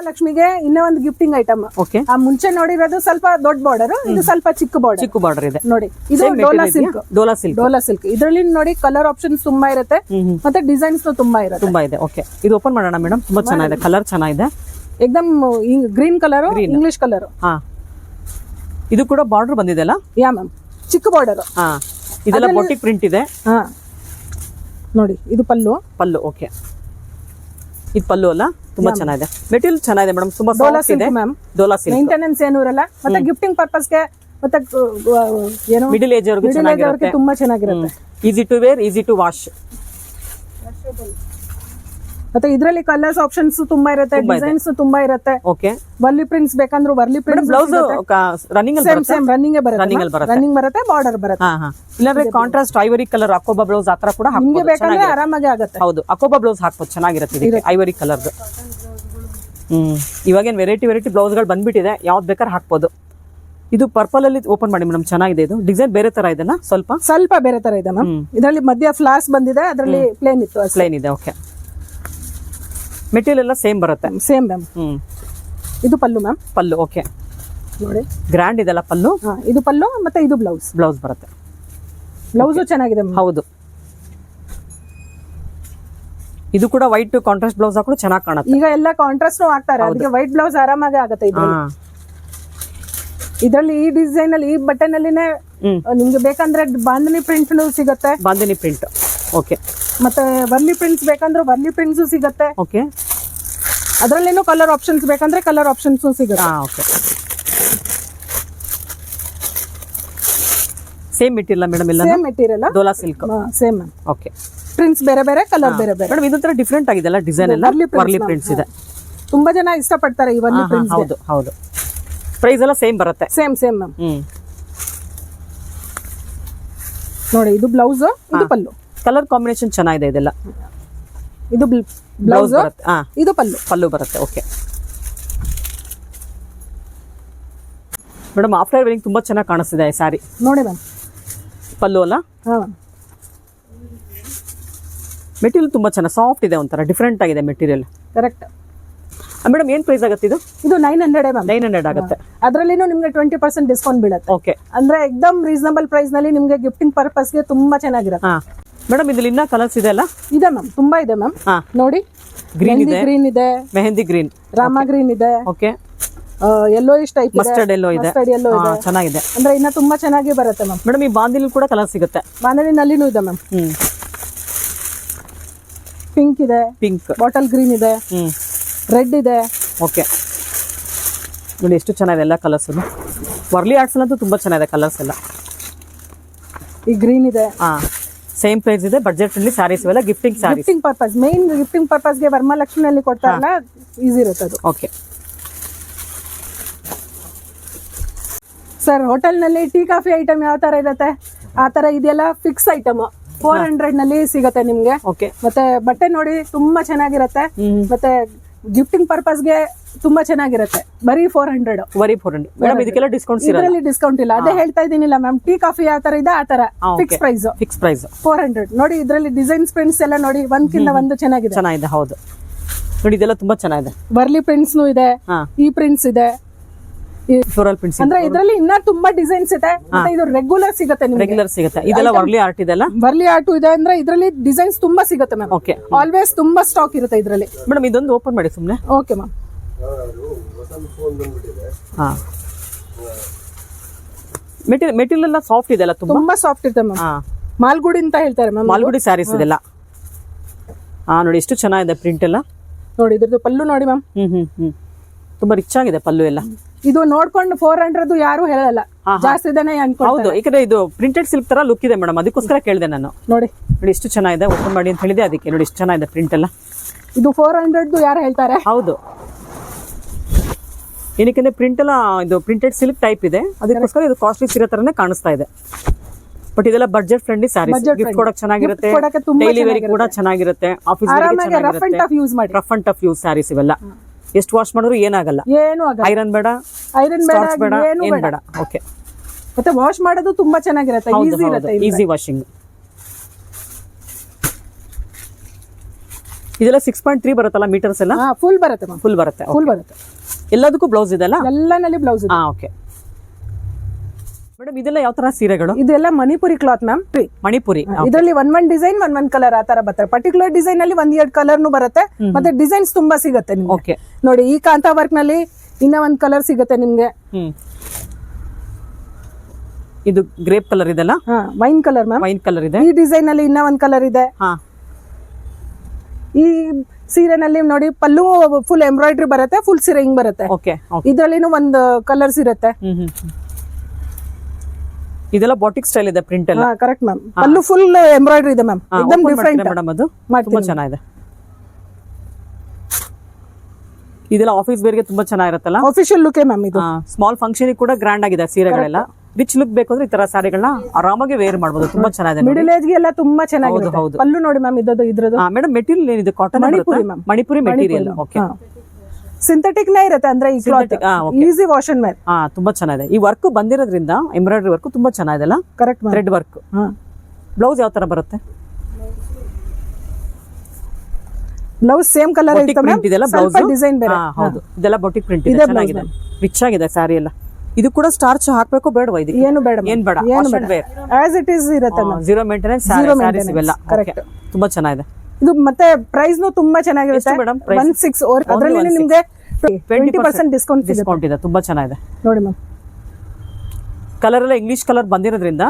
Speaker 2: ಲಕ್ಷ್ಮಿಗೆ ಇನ್ನೂ ಒಂದು ಗಿಫ್ಟಿಂಗ್ ಐಟಮ್
Speaker 1: ಓಕೆ
Speaker 2: ಆ ಮುಂಚೆ ನೋಡಿರೋದು ಸ್ವಲ್ಪ ದೊಡ್ಡ ಬಾರ್ಡರ್ ಇದು ಸ್ವಲ್ಪ ಚಿಕ್ಕ ಬಾರ್ಡರ್
Speaker 1: ಚಿಕ್ಕ ಬಾರ್ಡರ್ ಇದೆ.
Speaker 2: ನೋಡಿ ಇದು Dola silk
Speaker 1: Dola silk
Speaker 2: Dola silk ಇದರಲ್ಲಿ ನೋಡಿ ಕಲರ್ ಆಪ್ಷನ್ಸ್ ತುಂಬಾ ಇರುತ್ತೆ. ಮತ್ತೆ ಡಿಸೈನ್ಸ್ ತುಂಬಾ ಇರುತ್ತೆ.
Speaker 1: ತುಂಬಾ ಇದೆ. ಓಕೆ ಇದು ಓಪನ್ ಮಾಡೋಣ ಮೇಡಮ್ ತುಂಬಾ ಚೆನ್ನಾಗಿದೆ. ಕಲರ್ ಚೆನ್ನಾಗಿದೆ.
Speaker 2: ಎಕ್ದಮ್ ಗ್ರೀನ್ ಕಲರ್ ಇಂಗ್ಲಿಷ್ ಕಲರ್
Speaker 1: ಹಾ. ಇದು ಕೂಡ ಬಾರ್ಡರ್ ಬಂದಿದೆ ಅಲ್ಲ?
Speaker 2: ಯಾ ಮ್ಯಾಮ್ ಚಿಕ್ಕ ಬಾರ್ಡರ್
Speaker 1: ಹಾ. ಇದೆಲ್ಲ ಬೊಟ್ಟಿ ಪ್ರಿಂಟ್ ಇದೆ?
Speaker 2: ಹಾ. ನೋಡಿ ಇದು ಪಲ್ಲು.
Speaker 1: ಪಲ್ಲು ಓಕೆ. ಇದು ಪಲ್ಲು ಅಲ್ಲ? ತುಂಬಾ ಚೆನ್ನಾಗಿದೆ. ಮೆಟೀರಿಯಲ್ ಚೆನ್ನಾಗಿದೆ ಮೇಡಮ್ ತುಂಬಾ
Speaker 2: ಡೋಲಾ
Speaker 1: ಸಾಫ್ಟ್ ಇದೆ.
Speaker 2: Silk ma'am
Speaker 1: Dola silk
Speaker 2: maintenance ಏನು ಇರಲ್ಲ. ಮತ್ತೆ ಗಿಫ್ಟಿಂಗ್ ಪರ್ಪಸ್ಗೆ ಮತ್ತೆ ಏನು
Speaker 1: ಮಿಡಲ್ ಏಜ್ ಅವರಿಗೆ
Speaker 2: ಏಜ್ ಅವ್ರಿಗೆ
Speaker 1: ಚೆನ್ನಾಗಿರುತ್ತೆ.
Speaker 2: ತುಂಬಾ ಚೆನ್ನಾಗಿರುತ್ತೆ.
Speaker 1: Easy to wear easy to wash
Speaker 2: ಮತ್ತೆ ಇದರಲ್ಲಿ ಕಲರ್ಸ್ ಆಪ್ಷನ್ಸ್ ತುಂಬಾ ಇರುತ್ತೆ ಡಿಸೈನ್ಸ್ ತುಂಬಾ ಇರುತ್ತೆ.
Speaker 1: ಓಕೆ
Speaker 2: ವರ್ಲಿ ಪ್ರಿಂಟ್ಸ್ ಬೇಕಂದ್ರೆ Warli print
Speaker 1: blouse running
Speaker 2: same same running
Speaker 1: ಬರುತ್ತೆ? ಅಲ್ಲಿ
Speaker 2: ಬರುತ್ತೆ. ರನ್ನಿಂಗ್ ಬರುತ್ತೆ ಬಾರ್ಡರ್ ಬರುತ್ತೆ.
Speaker 1: ಇಲ್ಲಾಂದ್ರೆ ಕಾಂಟ್ರಾಸ್ಟ್ ಐವರಿ ಕಲರ್ ಅಕೋಬಾ ಬ್ಲೌಸ್ ಆತರ ಕೂಡ
Speaker 2: ನಿಮ್ಗೆ
Speaker 1: ನಿಮಗೆ
Speaker 2: ಬೇಕಂದ್ರೆ. ಆರಾಮಾಗಿ ಆಗುತ್ತೆ.
Speaker 1: ಹೌದು ಅಕೋಬಾ ಬ್ಲೌಸ್ ಹಾಕ್ಬೋದು ಚೆನ್ನಾಗಿರುತ್ತೆ ಇದಕ್ಕೆ ಐವರಿ ಕಲರ್ದು ಹ್ಮ್ ಇವಾಗೇನ್ ವೆರೈಟಿ ವೆರೈಟಿ ಬ್ಲೌಸ್ಗಳು ಬಂದ್ಬಿಟ್ಟಿದೆ. ಯಾವ್ದು ಬೇಕಾದ್ರೆ ಹಾಕ್ಬೋದು. ಇದು ಪರ್ಪಲ್ ಅಲ್ಲಿ ಓಪನ್ ಮಾಡಿ ಮೇಡಮ್ ಚೆನ್ನಾಗಿದೆ ಇದು. ಡಿಸೈನ್ ಬೇರೆ ತರ ಇದೆ ಸ್ವಲ್ಪ?
Speaker 2: ಸ್ವಲ್ಪ ಬೇರೆ ತರ ಇದೆ ಮ್ಯಾಮ್ ಇದರಲ್ಲಿ ಮಧ್ಯ ಫ್ಲಾಸ್ ಬಂದಿದೆ ಅದರಲ್ಲಿ ಪ್ಲೇನ್ ಇತ್ತು
Speaker 1: ಪ್ಲೇನ್ ಇದೆ ಓಕೆ ಮೆಟೀರಿಯಲ್ ಎಲ್ಲ ಸೇಮ್ ಬರುತ್ತೆ.
Speaker 2: Same ma'am.
Speaker 1: ಹ್ಮ್.
Speaker 2: ಇದು ಪಲ್ಲು ಮ್ಯಾಮ್.
Speaker 1: ಪಲ್ಲು ಓಕೆ.
Speaker 2: ನೋಡಿ.
Speaker 1: ಗ್ರ್ಯಾಂಡ್ ಇದೆಲ್ಲ ಪಲ್ಲು?
Speaker 2: ಹಾ ಇದು ಪಲ್ಲು ಮತ್ತೆ ಇದು ಬ್ಲೌಸ್.
Speaker 1: ಬ್ಲೌಸ್ ಬರುತ್ತೆ.
Speaker 2: ಬ್ಲೌಸು ಚೆನ್ನಾಗಿದೆ ಮ್ಯಾಮ್.
Speaker 1: ಹೌದು. ಇದು ಕೂಡ ವೈಟ್ ಕಾಂಟ್ರಾಸ್ಟ್ ಬ್ಲೌಸ್ ಹಾಕೊಂಡು ಚೆನ್ನಾಗಿ ಕಾಣುತ್ತೆ.
Speaker 2: ಈಗ ಎಲ್ಲ ಕಾಂಟ್ರಾಸ್ಟ್ ಹಾಕ್ತಾರೆ ಅದಕ್ಕೆ ವೈಟ್ ಬ್ಲೌಸ್ ಆರಾಮಾಗಿ ಆಗುತ್ತೆ ಇದ್ರಲ್ಲಿ. ಇದರಲ್ಲಿ ಈ ಡಿಸೈನ್ ಅಲ್ಲಿ ಈ ಬಟನ್ ಅಲ್ಲಿನೇ
Speaker 1: ಹ್ಮ್.
Speaker 2: ನಿಮ್ಗೆ ಬೇಕಂದ್ರೆ ಬಾಂಧನಿ ಪ್ರಿಂಟ್ ಸಿಗುತ್ತೆ.
Speaker 1: Bandhani print okay.
Speaker 2: ಮತ್ತೆ ವರ್ಲಿ ಪ್ರಿಂಟ್ಸ್ ಬೇಕಂದ್ರೆ ವರ್ಲಿ ಪ್ರಿಂಟ್ಸು ಸಿಗುತ್ತೆ.
Speaker 1: ಓಕೆ
Speaker 2: ಅದರಲ್ಲೇನು ಕಲರ್ ಆಪ್ಷನ್ಸ್ ಬೇಕಂದ್ರೆ ಕಲರ್ ಆಪ್ಷನ್ಸ್ ಸಿಗುತ್ತೆ.
Speaker 1: ಹಾ ಓಕೆ ಸೇಮ್ ಮೆಟೀರಿಯಲ್ ಮೇಡಮ್ ಇಲ್ಲ
Speaker 2: same material
Speaker 1: Dola silk
Speaker 2: same ma'am
Speaker 1: okay
Speaker 2: prints ಬೇರೆ ಬೇರೆ ಕಲರ್ ಬೇರೆ ಬೇರೆ.
Speaker 1: ಮೇಡಮ್ ಇದೊಂಥರ ಡಿಫ್ರೆಂಟ್ ಆಗಿದೆಲ್ಲ ಡಿಸೈನ್ ಎಲ್ಲ? ವರ್ಲಿ ಪ್ರಿಂಟ್ಸ್ ಇದೆ.
Speaker 2: ತುಂಬಾ ಜನ ಇಷ್ಟಪಡ್ತಾರೆ ಈ ವರ್ಲಿ ಪ್ರಿಂಟ್ಸ್
Speaker 1: ಹೌದು ಹೌದು. ಪ್ರೈಸ್ ಎಲ್ಲ ಸೇಮ್ ಬರುತ್ತೆ.
Speaker 2: ಸೇಮ್ ಸೇಮ್ ಮ್ಯಾಮ್ ನೋಡಿ ಇದು ಬ್ಲೌಸ್ ಇದು ಪಲ್ಲು.
Speaker 1: ಕಲರ್ ಕಾಂಬಿನೇಷನ್ ಚೆನ್ನಾಗಿದೆ ಇದೆಲ್ಲ.
Speaker 2: ಇದು
Speaker 1: ಬ್ಲೌಸ್ ಬರುತ್ತೆ. ಹಾ.
Speaker 2: ಇದು ಪಲ್ಲು.
Speaker 1: ಪಲ್ಲು ಬರುತ್ತೆ ಓಕೆ. ಮೇಡಮ್ ಆಫ್ಟರ್ ವೇರಿಂಗ್ ತುಂಬಾ ಚೆನ್ನಾಗಿ ಕಾಣಿಸ್ತಿದೆ ಈ ಸ್ಯಾರಿ
Speaker 2: ನೋಡಿ ಮ್ಯಾಮ್
Speaker 1: ಪಲ್ಲು ಅಲ್ಲ?
Speaker 2: ಹಾ.
Speaker 1: ಮೆಟೀರಿಯಲ್ ತುಂಬಾ ಚೆನ್ನಾಗಿ ಸಾಫ್ಟ್ ಇದೆ ಒಂಥರ ಡಿಫ್ರೆಂಟ್ ಆಗಿದೆ ಮೆಟೀರಿಯಲ್
Speaker 2: ಕರೆಕ್ಟ್
Speaker 1: ಮೇಡಮ್ ಏನ್ ಪ್ರೈಸ್ ಆಗುತ್ತೆ ಇದು?
Speaker 2: ಇದು nine hundred ma'am
Speaker 1: nine hundred ಆಗುತ್ತೆ.
Speaker 2: ಅದರಲ್ಲಿ ನಿಮ್ಗೆ ಟ್ವೆಂಟಿ ಪರ್ಸೆಂಟ್ ಡಿಸ್ಕೌಂಟ್ ಬೀಳುತ್ತೆ.
Speaker 1: ಓಕೆ
Speaker 2: ಅಂದ್ರೆ ಎಕ್ದಮ್ ರೀಸನಬಲ್ ಪ್ರೈಸ್ನಲ್ಲಿ ನಿಮ್ಗೆ ಗಿಫ್ಟಿಂಗ್ ಪರ್ಪಸ್ಗೆ ತುಂಬಾ ಚೆನ್ನಾಗಿರುತ್ತೆ.
Speaker 1: ಹಾ. ಮೇಡಮ್ ಇದ್ರಲ್ಲಿ ಇನ್ನ ಕಲರ್ಸ್ ಇದೆ ಅಲ್ಲ?
Speaker 2: ಇದೆ ಮ್ಯಾಮ್ ತುಂಬಾ ಇದೆ ಮ್ಯಾಮ್
Speaker 1: ಹಾ.
Speaker 2: ನೋಡಿ
Speaker 1: ಗ್ರೀನ್ ಇದೆ.
Speaker 2: ಗ್ರೀನ್ ಇದೆ.
Speaker 1: ಮೆಹಂದಿ ಗ್ರೀನ್
Speaker 2: ರಾಮ ಗ್ರೀನ್ ಇದೆ.
Speaker 1: ಓಕೆ
Speaker 2: ಎಲ್ಲೋ ಇಷ್ಟ ಟೈಪ್
Speaker 1: ಮಸ್ಟರ್ಡ್ ಎಲ್ಲೋ ಇದೆ.
Speaker 2: ಮಸ್ಟರ್ಡ್ ಎಲ್ಲೋ
Speaker 1: ಹಾ,
Speaker 2: ಇದೆ.
Speaker 1: ಚೆನ್ನಾಗಿದೆ.
Speaker 2: ಅಂದ್ರೆ ಇನ್ನ ತುಂಬಾ ಚೆನ್ನಾಗಿ ಬರುತ್ತೆ ಮ್ಯಾಮ್
Speaker 1: ಮೇಡಮ್ ಈ ಬಾಂದಿಲ್ ಕೂಡ ಕಲರ್ ಸಿಗುತ್ತೆ.
Speaker 2: ಬಾಂಧಣಿನಲ್ಲಿನೂ ಇದೆ ಮ್ಯಾಮ್
Speaker 1: ಹ್ಮ್.
Speaker 2: ಪಿಂಕ್ ಇದೆ.
Speaker 1: ಪಿಂಕ್
Speaker 2: ಬಾಟಲ್ ಗ್ರೀನ್ ಇದೆ.
Speaker 1: ಹ್ಮ್.
Speaker 2: ರೆಡ್ ಇದೆ.
Speaker 1: ಓಕೆ ನೋಡಿ ಎಷ್ಟು ಚೆನ್ನಾಗಿದೆ ಎಲ್ಲ ಕಲರ್ಸ್ ವರ್ಲಿ ಆರ್ಟ್ಸ್ ಅಂತೂ ತುಂಬಾ ಚೆನ್ನಾಗಿದೆ ಕಲರ್ಸ್ ಎಲ್ಲ.
Speaker 2: ಈ ಗ್ರೀನ್ ಇದೆ.
Speaker 1: ಹಾ. ಸೇಮ್ ಪ್ರೈಸ್ ಇದೆ ಬಜೆಟ್ ಅಲ್ಲಿ ಸಾರೀಸ್ ಇವೆಲ್ಲ gifting sarees
Speaker 2: gifting purpose main gifting ಪರ್ಪಸ್ಗೆ ಲಕ್ಷ್ಮಲ್ಲಿ ಕೊಡ್ತಾರಲ್ಲ ಈಸಿ ಇರುತ್ತೆ ಅದು.
Speaker 1: ಓಕೆ
Speaker 2: ಸರ್ ಹೋಟೆಲ್ನಲ್ಲಿ ಟೀ ಕಾಫಿ ಐಟಮ್ ಯಾವ ತರ ಇರುತ್ತೆ? ಆ ತರ ಇದೆಲ್ಲ ಫಿಕ್ಸ್ ಐಟಮ್ ಫೋರ್ ಹಂಡ್ರೆಡ್ನಲ್ಲಿ ಸಿಗತ್ತೆ ನಿಮ್ಗೆ.
Speaker 1: ಓಕೆ
Speaker 2: ಮತ್ತೆ ಬಟ್ಟೆ ನೋಡಿ ತುಂಬಾ ಚೆನ್ನಾಗಿರತ್ತೆ. ಮತ್ತೆ ಗಿಫ್ಟಿಂಗ್ ಪರ್ಪಸ್ಗೆ ತುಂಬಾ ಚೆನ್ನಾಗಿರುತ್ತೆ. ಬರೀ ಫೋರ್ ಹಂಡ್ರೆಡ್
Speaker 1: ವರಿ ಫೋರ್ ಹಂಡ್ರೆಡ್ ಮೇಡಮ್ ಇದಕ್ಕೆಲ್ಲ ಡಿಸ್ಕೌಂಟ್
Speaker 2: ಇದರಲ್ಲಿ ಡಿಸ್ಕೌಂಟ್ ಇಲ್ಲ. ಅದೇ ಹೇಳ್ತಾ ಇದೀನಿಲ್ಲ ಮ್ಯಾಮ್ ಟೀ ಕಾಫಿ ಯಾವ ತರ ಇದೆ ಆ ತರ. Fix price
Speaker 1: fix price
Speaker 2: four hundred ನೋಡಿ ಇದರಲ್ಲಿ ಡಿಸೈನ್ಸ್ ಪ್ರಿಂಟ್ಸ್ ಎಲ್ಲ ನೋಡಿ ಒಂದ್ಕಿಂತ ಒಂದು ಚೆನ್ನಾಗಿದೆ.
Speaker 1: ಚೆನ್ನಾಗಿದೆ ಹೌದು. ನೋಡಿ ಇದೆಲ್ಲ ತುಂಬಾ ಚೆನ್ನಾಗಿದೆ.
Speaker 2: ಬರ್ಲಿ ಪ್ರಿಂಟ್ಸ್ ಇದೆ. ಈ ಪ್ರಿಂಟ್ಸ್ ಇದೆ.
Speaker 1: ಫ್ಲೋರಲ್ ಪ್ರಿಂಟ್ಸ್
Speaker 2: ಅಂದ್ರೆ ಇದರಲ್ಲಿ ಇನ್ನ ತುಂಬಾ ಡಿಸೈನ್ಸ್ ಇದೆ ಮತ್ತೆ ಇದು ರೆಗ್ಯುಲರ್ ಸಿಗುತ್ತೆ ನಿಮ್ಗೆ.
Speaker 1: ರೆಗ್ಯುಲರ್ ಸಿಗುತ್ತೆ. ಇದೆಲ್ಲ ವರ್ಲಿ ಆರ್ಟ್ ಇದೆಲ್ಲ
Speaker 2: ಬರ್ಲಿ ಆರ್ಟ್ ಇದೆ ಅಂದ್ರೆ ಇದರಲ್ಲಿ ಡಿಸೈನ್ಸ್ ತುಂಬಾ ಸಿಗುತ್ತೆ ಮ್ಯಾಮ್
Speaker 1: ಓಕೆ
Speaker 2: ಆಲ್ವೇಸ್ ತುಂಬಾ ಸ್ಟಾಕ್ ಇರುತ್ತೆ ಇದರಲ್ಲಿ.
Speaker 1: ಮೇಡಮ್ ಇದೊಂದು ಓಪನ್ ಮಾಡಿ ಸುಮ್ಮನೆ
Speaker 2: ಓಕೆ ಮ್ಯಾಮ್
Speaker 1: ಹಾ. ಮೆಟೀರಿಯಲ್ ಮೆಟೀರಿಯಲ್ ಎಲ್ಲ ಸಾಫ್ಟ್ ಇದೆಲ್ಲ ತುಂಬಾ?
Speaker 2: ತುಂಬಾ ಸಾಫ್ಟ್ ಇದೆ ಮ್ಯಾಮ್
Speaker 1: ಹಾ.
Speaker 2: ಮಾಲ್ಗುಡಿ ಅಂತ ಹೇಳ್ತಾರೆ ಮ್ಯಾಮ್
Speaker 1: ಮಾಲ್ಗುಡಿ ಸ್ಯಾರೀಸ್ ಇದೆಲ್ಲ. ಹಾ ನೋಡಿ ಎಷ್ಟು ಚೆನ್ನಾಗಿದೆ ಪ್ರಿಂಟ್ ಎಲ್ಲ.
Speaker 2: ನೋಡಿ ಇದ್ರದ್ದು ಪಲ್ಲು ನೋಡಿ ಮ್ಯಾಮ್
Speaker 1: ಹ್ಮ್ ಹ್ಮ್ ಹ್ಮ್. ತುಂಬಾ ರಿಚ್ ಆಗಿದೆ ಪಲ್ಲು ಎಲ್ಲ.
Speaker 2: ಇದು ನೋಡ್ಕೊಂಡು ಫೋರ್ ಹಂಡ್ರೆಡ್ ಯಾರು ಹೇಳಲ್ಲ. ಜಾಸ್ತಿ ಇದಾನೆ
Speaker 1: ಹೌದು ಯಾಕಂದ್ರೆ ಇದು ಪ್ರಿಂಟೆಡ್ ಸಿಲ್ಕ್ ತರ ಲುಕ್ ಇದೆ ಮೇಡಮ್. ಅದಕ್ಕೋಸ್ಕರ ಕೇಳಿದೆ ನಾನು.
Speaker 2: ನೋಡಿ.
Speaker 1: ನೋಡಿ ಎಷ್ಟು ಚೆನ್ನಾಗಿದೆ. ಓಪನ್ ಮಾಡಿ ಅಂತ ಹೇಳಿದೆ ಅದಕ್ಕೆ. ನೋಡಿ ಎಷ್ಟು ಚೆನ್ನಾಗಿದೆ ಪ್ರಿಂಟ್ ಎಲ್ಲ.
Speaker 2: ಇದು ಫೋರ್ ಹಂಡ್ರೆಡ್ ಯಾರು ಹೇಳ್ತಾರೆ?
Speaker 1: ಹೌದು. ಏನಕ್ಕೆ ಪ್ರಿಂಟ್ ಎಲ್ಲ ಇದು ಪ್ರಿಂಟೆಡ್ ಸಿಲ್ಕ್ ಟೈಪ್ ಇದೆ. ಅದಕ್ಕೋಸ್ಕರ ಇದು ಕಾಸ್ಟ್ಲಿ ಸಿರೋ ತರನೇ ಕಾಣಿಸ್ತಾ ಇದೆ. ಬಟ್ ಇದೆಲ್ಲ ಬಜೆಟ್ ಫ್ರೆಂಡ್ಲಿ
Speaker 2: ಸಾರಿ
Speaker 1: ಗಿಫ್ಟ್. ಕೊಡಕ್ ಚೆನ್ನಾಗಿರುತ್ತೆ. ಡೈಲಿ ವೇರ್ ಕೂಡ ಚೆನ್ನಾಗಿರುತ್ತೆ. Office
Speaker 2: rough and tough use ಮಾಡಿ
Speaker 1: rough and tough use sarees ಇವೆಲ್ಲ. ಎಷ್ಟು ವಾಶ್ ಮಾಡಿದ್ರು ಏನಾಗಲ್ಲ.
Speaker 2: ಏನು ಆಗಲ್ಲ.
Speaker 1: ಐರನ್ ಬೇಡ
Speaker 2: ಐರನ್ ಬೇಡ
Speaker 1: ಬೇಡ
Speaker 2: ಏನು
Speaker 1: ಏನ್
Speaker 2: ಬೇಡ.
Speaker 1: ಓಕೆ
Speaker 2: ಮತ್ತೆ ವಾಶ್ ಮಾಡೋದು ತುಂಬಾ ಚೆನ್ನಾಗಿರುತ್ತೆ ಈಸಿ ಇರುತ್ತೆ
Speaker 1: ಈಸಿ ವಾಷಿಂಗ್ ಇದೆಲ್ಲ ಸಿಕ್ಸ್ ಪಾಯಿಂಟ್ ತ್ರೀ ಬರುತ್ತಲ್ಲ ಮೀಟರ್ಸ್ ಎಲ್ಲ?
Speaker 2: ಫುಲ್ ಬರುತ್ತೆ
Speaker 1: ಫುಲ್ ಬರುತ್ತೆ
Speaker 2: ಫುಲ್ ಬರುತ್ತೆ.
Speaker 1: ಎಲ್ಲದಕ್ಕೂ ಬ್ಲೌಸ್ ಇದೆಲ್ಲ
Speaker 2: ಎಲ್ಲನಲ್ಲಿ ಬ್ಲೌಸ್ ಇದೆ.
Speaker 1: ಹಾ ಓಕೆ ಮೇಡಮ್ ಇದೆಲ್ಲ ಯಾವ ತರ ಸೀರೆಗಳು?
Speaker 2: ಇದೆಲ್ಲ ಮಣಿಪುರಿ ಕ್ಲಾತ್ ಮ್ಯಾಮ್
Speaker 1: ಮಣಿಪುರಿ.
Speaker 2: ಇದರಲ್ಲಿ one one design one one colour ಆ ತರ ಬರ್ತಾರೆ ಪರ್ಟಿಕ್ಯುಲರ್ ಡಿಸೈನ್ ಅಲ್ಲಿ ಒಂದ್ ಎರಡ್ ಕಲರ್ ಬರುತ್ತೆ. ಮತ್ತೆ ಡಿಸೈನ್ಸ್ ತುಂಬಾ ಸಿಗುತ್ತೆ ನಿಮ್ಗೆ. ನೋಡಿ ಈ ಕಾಂತಾ ವರ್ಕ್ನಲ್ಲಿ ಇನ್ನ ಒಂದ್ ಕಲರ್ ಸಿಗುತ್ತೆ ನಿಮ್ಗೆ.
Speaker 1: ಇದು ಗ್ರೇಪ್ ಕಲರ್ ಇದೆಲ್ಲ?
Speaker 2: Wine colour ma'am
Speaker 1: wine colour ಇದೆ.
Speaker 2: ಈ ಡಿಸೈನ್ ಅಲ್ಲಿ ಇನ್ನ ಒಂದ್ ಕಲರ್ ಇದೆ. ಈ ಸೀರೆನಲ್ಲಿ ನೋಡಿ ಪಲ್ಲು ಫುಲ್ ಎಂಬ್ರಾಯ್ಡ್ರಿ ಬರುತ್ತೆ ಫುಲ್ ಸೀರೆ ಹಿಂಗ್ ಬರುತ್ತೆ.
Speaker 1: ಓಕೆ
Speaker 2: ಒಂದ್ ಒಂದು ಕಲರ್ಸ್ ಇರುತ್ತೆ.
Speaker 1: ಇದೆಲ್ಲ ಬಾಟಿಕ್ ಸ್ಟೈಲ್ ಇದೆ ಪ್ರಿಂಟ್ ಎಲ್ಲ.
Speaker 2: ಕರೆಕ್ಟ್ ಮ್ಯಾಮ್ ಅಲ್ಲೂ ಫುಲ್ ಎಂಬ್ರಾಯ್ಡ್ರಿ ಇದೆ ಮ್ಯಾಮ್ ಎಕ್ದಮ್ ಡಿಫರೆಂಟ್
Speaker 1: ಮೇಡಮ್ ಅದು? ತುಂಬಾ ಚೆನ್ನಾಗಿದೆ. ಇದೆಲ್ಲ ಆಫೀಸ್ ವೇರ್ಗೆ ತುಂಬಾ ಚೆನ್ನಾಗಿರುತ್ತಲ್ಲ?
Speaker 2: ಆಫೀಷಿಯಲ್ ಲುಕ್ ಮ್ಯಾಮ್ ಇದು.
Speaker 1: ಸ್ಮಾಲ್ ಫಂಕ್ಷನ್ ಕೂಡ ಗ್ರ್ಯಾಂಡ್ ಆಗಿದೆ ಸೀರೆಗಳೆಲ್ಲ. ರಿಚ್ ಲುಕ್ ಬೇಕು ಅಂದ್ರೆ ಈ ತರ ಸಾರಿಗಳನ್ನ ಆರಾಮಾಗಿ ವೇರ್ ಮಾಡಬಹುದು ತುಂಬಾ ಚೆನ್ನಾಗಿದೆ.
Speaker 2: ಮಿಡಲ್ ಏಜ್ಗೆ ಎಲ್ಲ ತುಂಬಾ ಚೆನ್ನಾಗಿದೆ
Speaker 1: ಹೌದು.
Speaker 2: ಅಲ್ಲೂ ನೋಡಿ ಮ್ಯಾಮ್ ಇದ್ದದ್ದು ಇದ್ರದ್ದು.
Speaker 1: ಮೇಡಮ್ ಮೆಟೀರಿಯಲ್ ಏನಿದೆ? Cotton
Speaker 2: Manipuri ma'am
Speaker 1: Manipuri material okay
Speaker 2: synthetic ನೇ ಇರುತ್ತೆ ಅಂದ್ರೆ ಈ ಕ್ಲಾತ್
Speaker 1: Synthetic, ಹಾ, okay.
Speaker 2: Easy wash and wear
Speaker 1: ಹಾ ತುಂಬಾ ಚೆನ್ನಾಗಿದೆ. ಈ ವರ್ಕ್ ಬಂದಿರೋದ್ರಿಂದ ಎಂಬ್ರಾಯ್ಡರಿ ವರ್ಕ್ ತುಂಬಾ ಚೆನ್ನಾಗಿದೆ ಅಲ್ಲ?
Speaker 2: ಕರೆಕ್ಟ್
Speaker 1: ಥ್ರೆಡ್ ವರ್ಕ್ ಬ್ಲೌಸ್ ಯಾವ ತರ ಬರುತ್ತೆ?
Speaker 2: Blouse same colour
Speaker 1: batik print ಇದೆಲ್ಲ ಬ್ಲೌಸ್
Speaker 2: ಡಿಸೈನ್ ಬೇರೆ.
Speaker 1: ಹೌದು. ಇದೆಲ್ಲ ಬೊಟಿಕ್ ಪ್ರಿಂಟ್ ಇದೆ.
Speaker 2: ಇದೆ
Speaker 1: ಚೆನ್ನಾಗಿದೆ. ರಿಚ್ ಆಗಿದೆ ಸ್ಯಾರಿ ಎಲ್ಲ. ಇದು ಕೂಡ ಸ್ಟಾರ್ಚ್ ಹಾಕ್ಬೇಕು ಬೇಡವಾ ಇದಕ್ಕೆ?
Speaker 2: ಏನು ಬೇಡ
Speaker 1: ಏನ್ ಬೇಡ.
Speaker 2: ಏನು ಬೇಡ. ಆಸ್ ಇಟ್ ಈಸ್ ಇರುತ್ತೆ
Speaker 1: zero maintenance
Speaker 2: Zero
Speaker 1: sari
Speaker 2: maintenance,
Speaker 1: ಇವೆಲ್ಲ.
Speaker 2: Correct.
Speaker 1: Okay. ತುಂಬಾ ಚೆನ್ನಾಗಿದೆ.
Speaker 2: ಇದು ಮತ್ತೆ ಪ್ರೈಸ್ ನು ತುಂಬಾ ಚೆನ್ನಾಗಿರುತ್ತೆ.
Speaker 1: ಮೇಡಮ್
Speaker 2: ಒನ್ ಸಿಕ್ಸ್ ಅದರಲ್ಲಿ. ನಿಮ್ಗೆ ಟ್ವೆಂಟಿ ಪರ್ಸೆಂಟ್ ಡಿಸ್ಕೌಂಟ್
Speaker 1: ಡಿಸ್ಕೌಂಟ್ ಇದೆ ತುಂಬಾ ಚೆನ್ನಾಗಿದೆ.
Speaker 2: ನೋಡಿ ಮ್ಯಾಮ್
Speaker 1: ಕಲರ್ ಎಲ್ಲ ಇಂಗ್ಲಿಷ್ ಕಲರ್ ಬಂದಿರೋದ್ರಿಂದ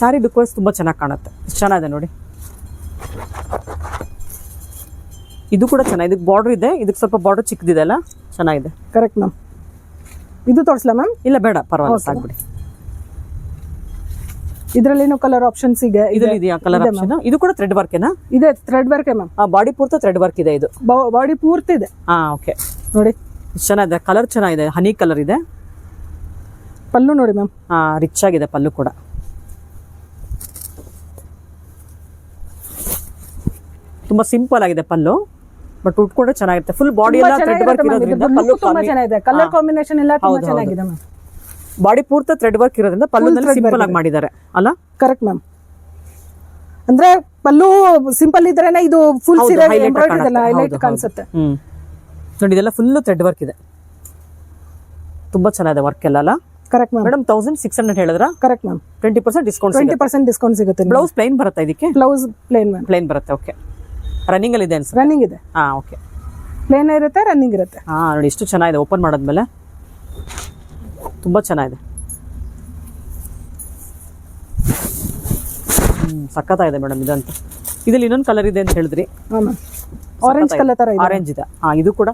Speaker 1: ಸಾರಿ ಲುಕ್ ವೈಸ್ ತುಂಬಾ ಚೆನ್ನಾಗಿ ಕಾಣುತ್ತೆ. ಚೆನ್ನಾಗಿದೆ ನೋಡಿ. ಇದು ಕೂಡ ಚೆನ್ನಾಗಿದೆ. ಇದಕ್ಕೆ ಬಾರ್ಡರ್ ಇದೆ ಇದಕ್ಕೆ ಸ್ವಲ್ಪ ಬಾರ್ಡರ್ ಚಿಕ್ಕದಿದೆ ಅಲ್ಲ? ಚೆನ್ನಾಗಿದೆ.
Speaker 2: ಕರೆಕ್ಟ್ ಮ್ಯಾಮ್ ಇದು ತೋರಿಸ್ಲಾ ಮ್ಯಾಮ್
Speaker 1: ಇಲ್ಲ ಬೇಡ ಪರವಾಗಿಲ್ಲ ಸಾಕ್ಬಿಡಿ.
Speaker 2: ಇದ್ರಲ್ಲಿನೂ ಕಲರ್ ಆಪ್ಷನ್ಸ್ ಇದೆ
Speaker 1: ಇದ್ರಲ್ಲಿ ಇದೆಯಾ ಕಲರ್ ಆಪ್ಷನ್ ಇದು ಕೂಡ ಥ್ರೆಡ್ ವರ್ಕೇನಾ
Speaker 2: ಇದೆ ಥ್ರೆಡ್ ವರ್ಕ್ ಮ್ಯಾಮ್
Speaker 1: ಬಾಡಿ ಪೂರ್ತಿ ಥ್ರೆಡ್ ವರ್ಕ್ ಇದೆ ಇದು.
Speaker 2: ಬಾಡಿ ಪೂರ್ತಿ ಇದೆ.
Speaker 1: ಹಾ ಓಕೆ
Speaker 2: ನೋಡಿ.
Speaker 1: ಚೆನ್ನಾಗಿದೆ ಕಲರ್ ಚೆನ್ನಾಗಿದೆ ಹನಿ ಕಲರ್ ಇದೆ.
Speaker 2: ಪಲ್ಲು ನೋಡಿ ಮ್ಯಾಮ್
Speaker 1: ಹಾ ರಿಚ್ ಆಗಿದೆ ಪಲ್ಲು ಕೂಡ. ತುಂಬಾ ಸಿಂಪಲ್ ಆಗಿದೆ ಪಲ್ಲು ಬಟ್ ಉಟ್ಕೊಂಡ್ರೆ ಚೆನ್ನಾಗಿರುತ್ತೆ. ಫುಲ್ ಬಾಡಿ ಎಲ್ಲ ಥ್ರೆಡ್ ವರ್ಕ್ ಇರೋದ್ರಿಂದ ಪಲ್ಲು
Speaker 2: ತುಂಬಾ ಚೆನ್ನಾಗಿದೆ. ಕಲರ್ ಕಾಂಬಿನೇಷನ್ ಎಲ್ಲ ತುಂಬಾ ಚೆನ್ನಾಗಿದೆ ಮ್ಯಾಮ್
Speaker 1: ಬಾಡಿ ಪೂರ್ತಿ ಥ್ರೆಡ್ ವರ್ಕ್ ಇರೋದ್ರಿಂದ ಪಲ್ಲು ಸಿಂಪಲ್ ಆಗಿ ಮಾಡಿದ್ದಾರೆ. ಅಲ್ಲ?
Speaker 2: ಕರೆಕ್ಟ್ ಮ್ಯಾಮ್ ಅಂದ್ರೆ ಪಲ್ಲು ಸಿಂಪಲ್ ಇದ್ರೇನೆ ಇದು ಫುಲ್ ಸೀರೆ. ಹೈಲೈಟ್. ಕಾಣಿಸುತ್ತೆ.
Speaker 1: ನೋಡಿ ಇದೆಲ್ಲ ಫುಲ್ ಥ್ರೆಡ್ ವರ್ಕ್ ಇದೆ. ತುಂಬಾ ಚೆನ್ನಾಗಿದೆ ವರ್ಕ್ ಎಲ್ಲ ಅಲ್ಲ?
Speaker 2: Correct ma'am
Speaker 1: madam thousand six hundred ಹೇಳಿದ್ರ?
Speaker 2: Correct ma'am
Speaker 1: twenty percent discount
Speaker 2: twenty percent discount ಸಿಗುತ್ತೆ
Speaker 1: ಬ್ಲೌಸ್ ಪ್ಲೇನ್ ಬರುತ್ತಾ ಇದಕ್ಕೆ?
Speaker 2: ಬ್ಲೌಸ್ ಪ್ಲೇನ್ ಮ್ಯಾಮ್
Speaker 1: ಪ್ಲೈನ್ ಬರುತ್ತೆ ಓಕೆ ರನ್ನಿಂಗ್ ಅಲ್ಲಿ ಇದೆ ಅನ್ಸುತ್ತೆ?
Speaker 2: ರನ್ನಿಂಗ್ ಇದೆ.
Speaker 1: ಹಾ ಓಕೆ
Speaker 2: ಪ್ಲೇನ್ ಇರುತ್ತೆ ರನ್ನಿಂಗ್ ಇರುತ್ತೆ.
Speaker 1: ಹಾ ನೋಡಿ ಇಷ್ಟು ಚೆನ್ನಾಗಿದೆ. ಓಪನ್ ಮಾಡಾದ್ಮೇಲೆ. ತುಂಬಾ ಚೆನ್ನಾಗಿದೆ. ಹ್ಮ್ ಸಖತ್ತಾಗಿದೆ ಮೇಡಮ್ ಇದಂತ. ಇದ್ರಲ್ಲಿ ಇನ್ನೊಂದು ಕಲರ್ ಇದೆ ಅಂತ ಹೇಳಿದ್ರಿ.
Speaker 2: ಆರೆಂಜ್ ಕಲರ್ ತರ ಇದೆ.
Speaker 1: ಆರೆಂಜ್ ಇದೆ. ಹಾ ಇದು ಕೂಡ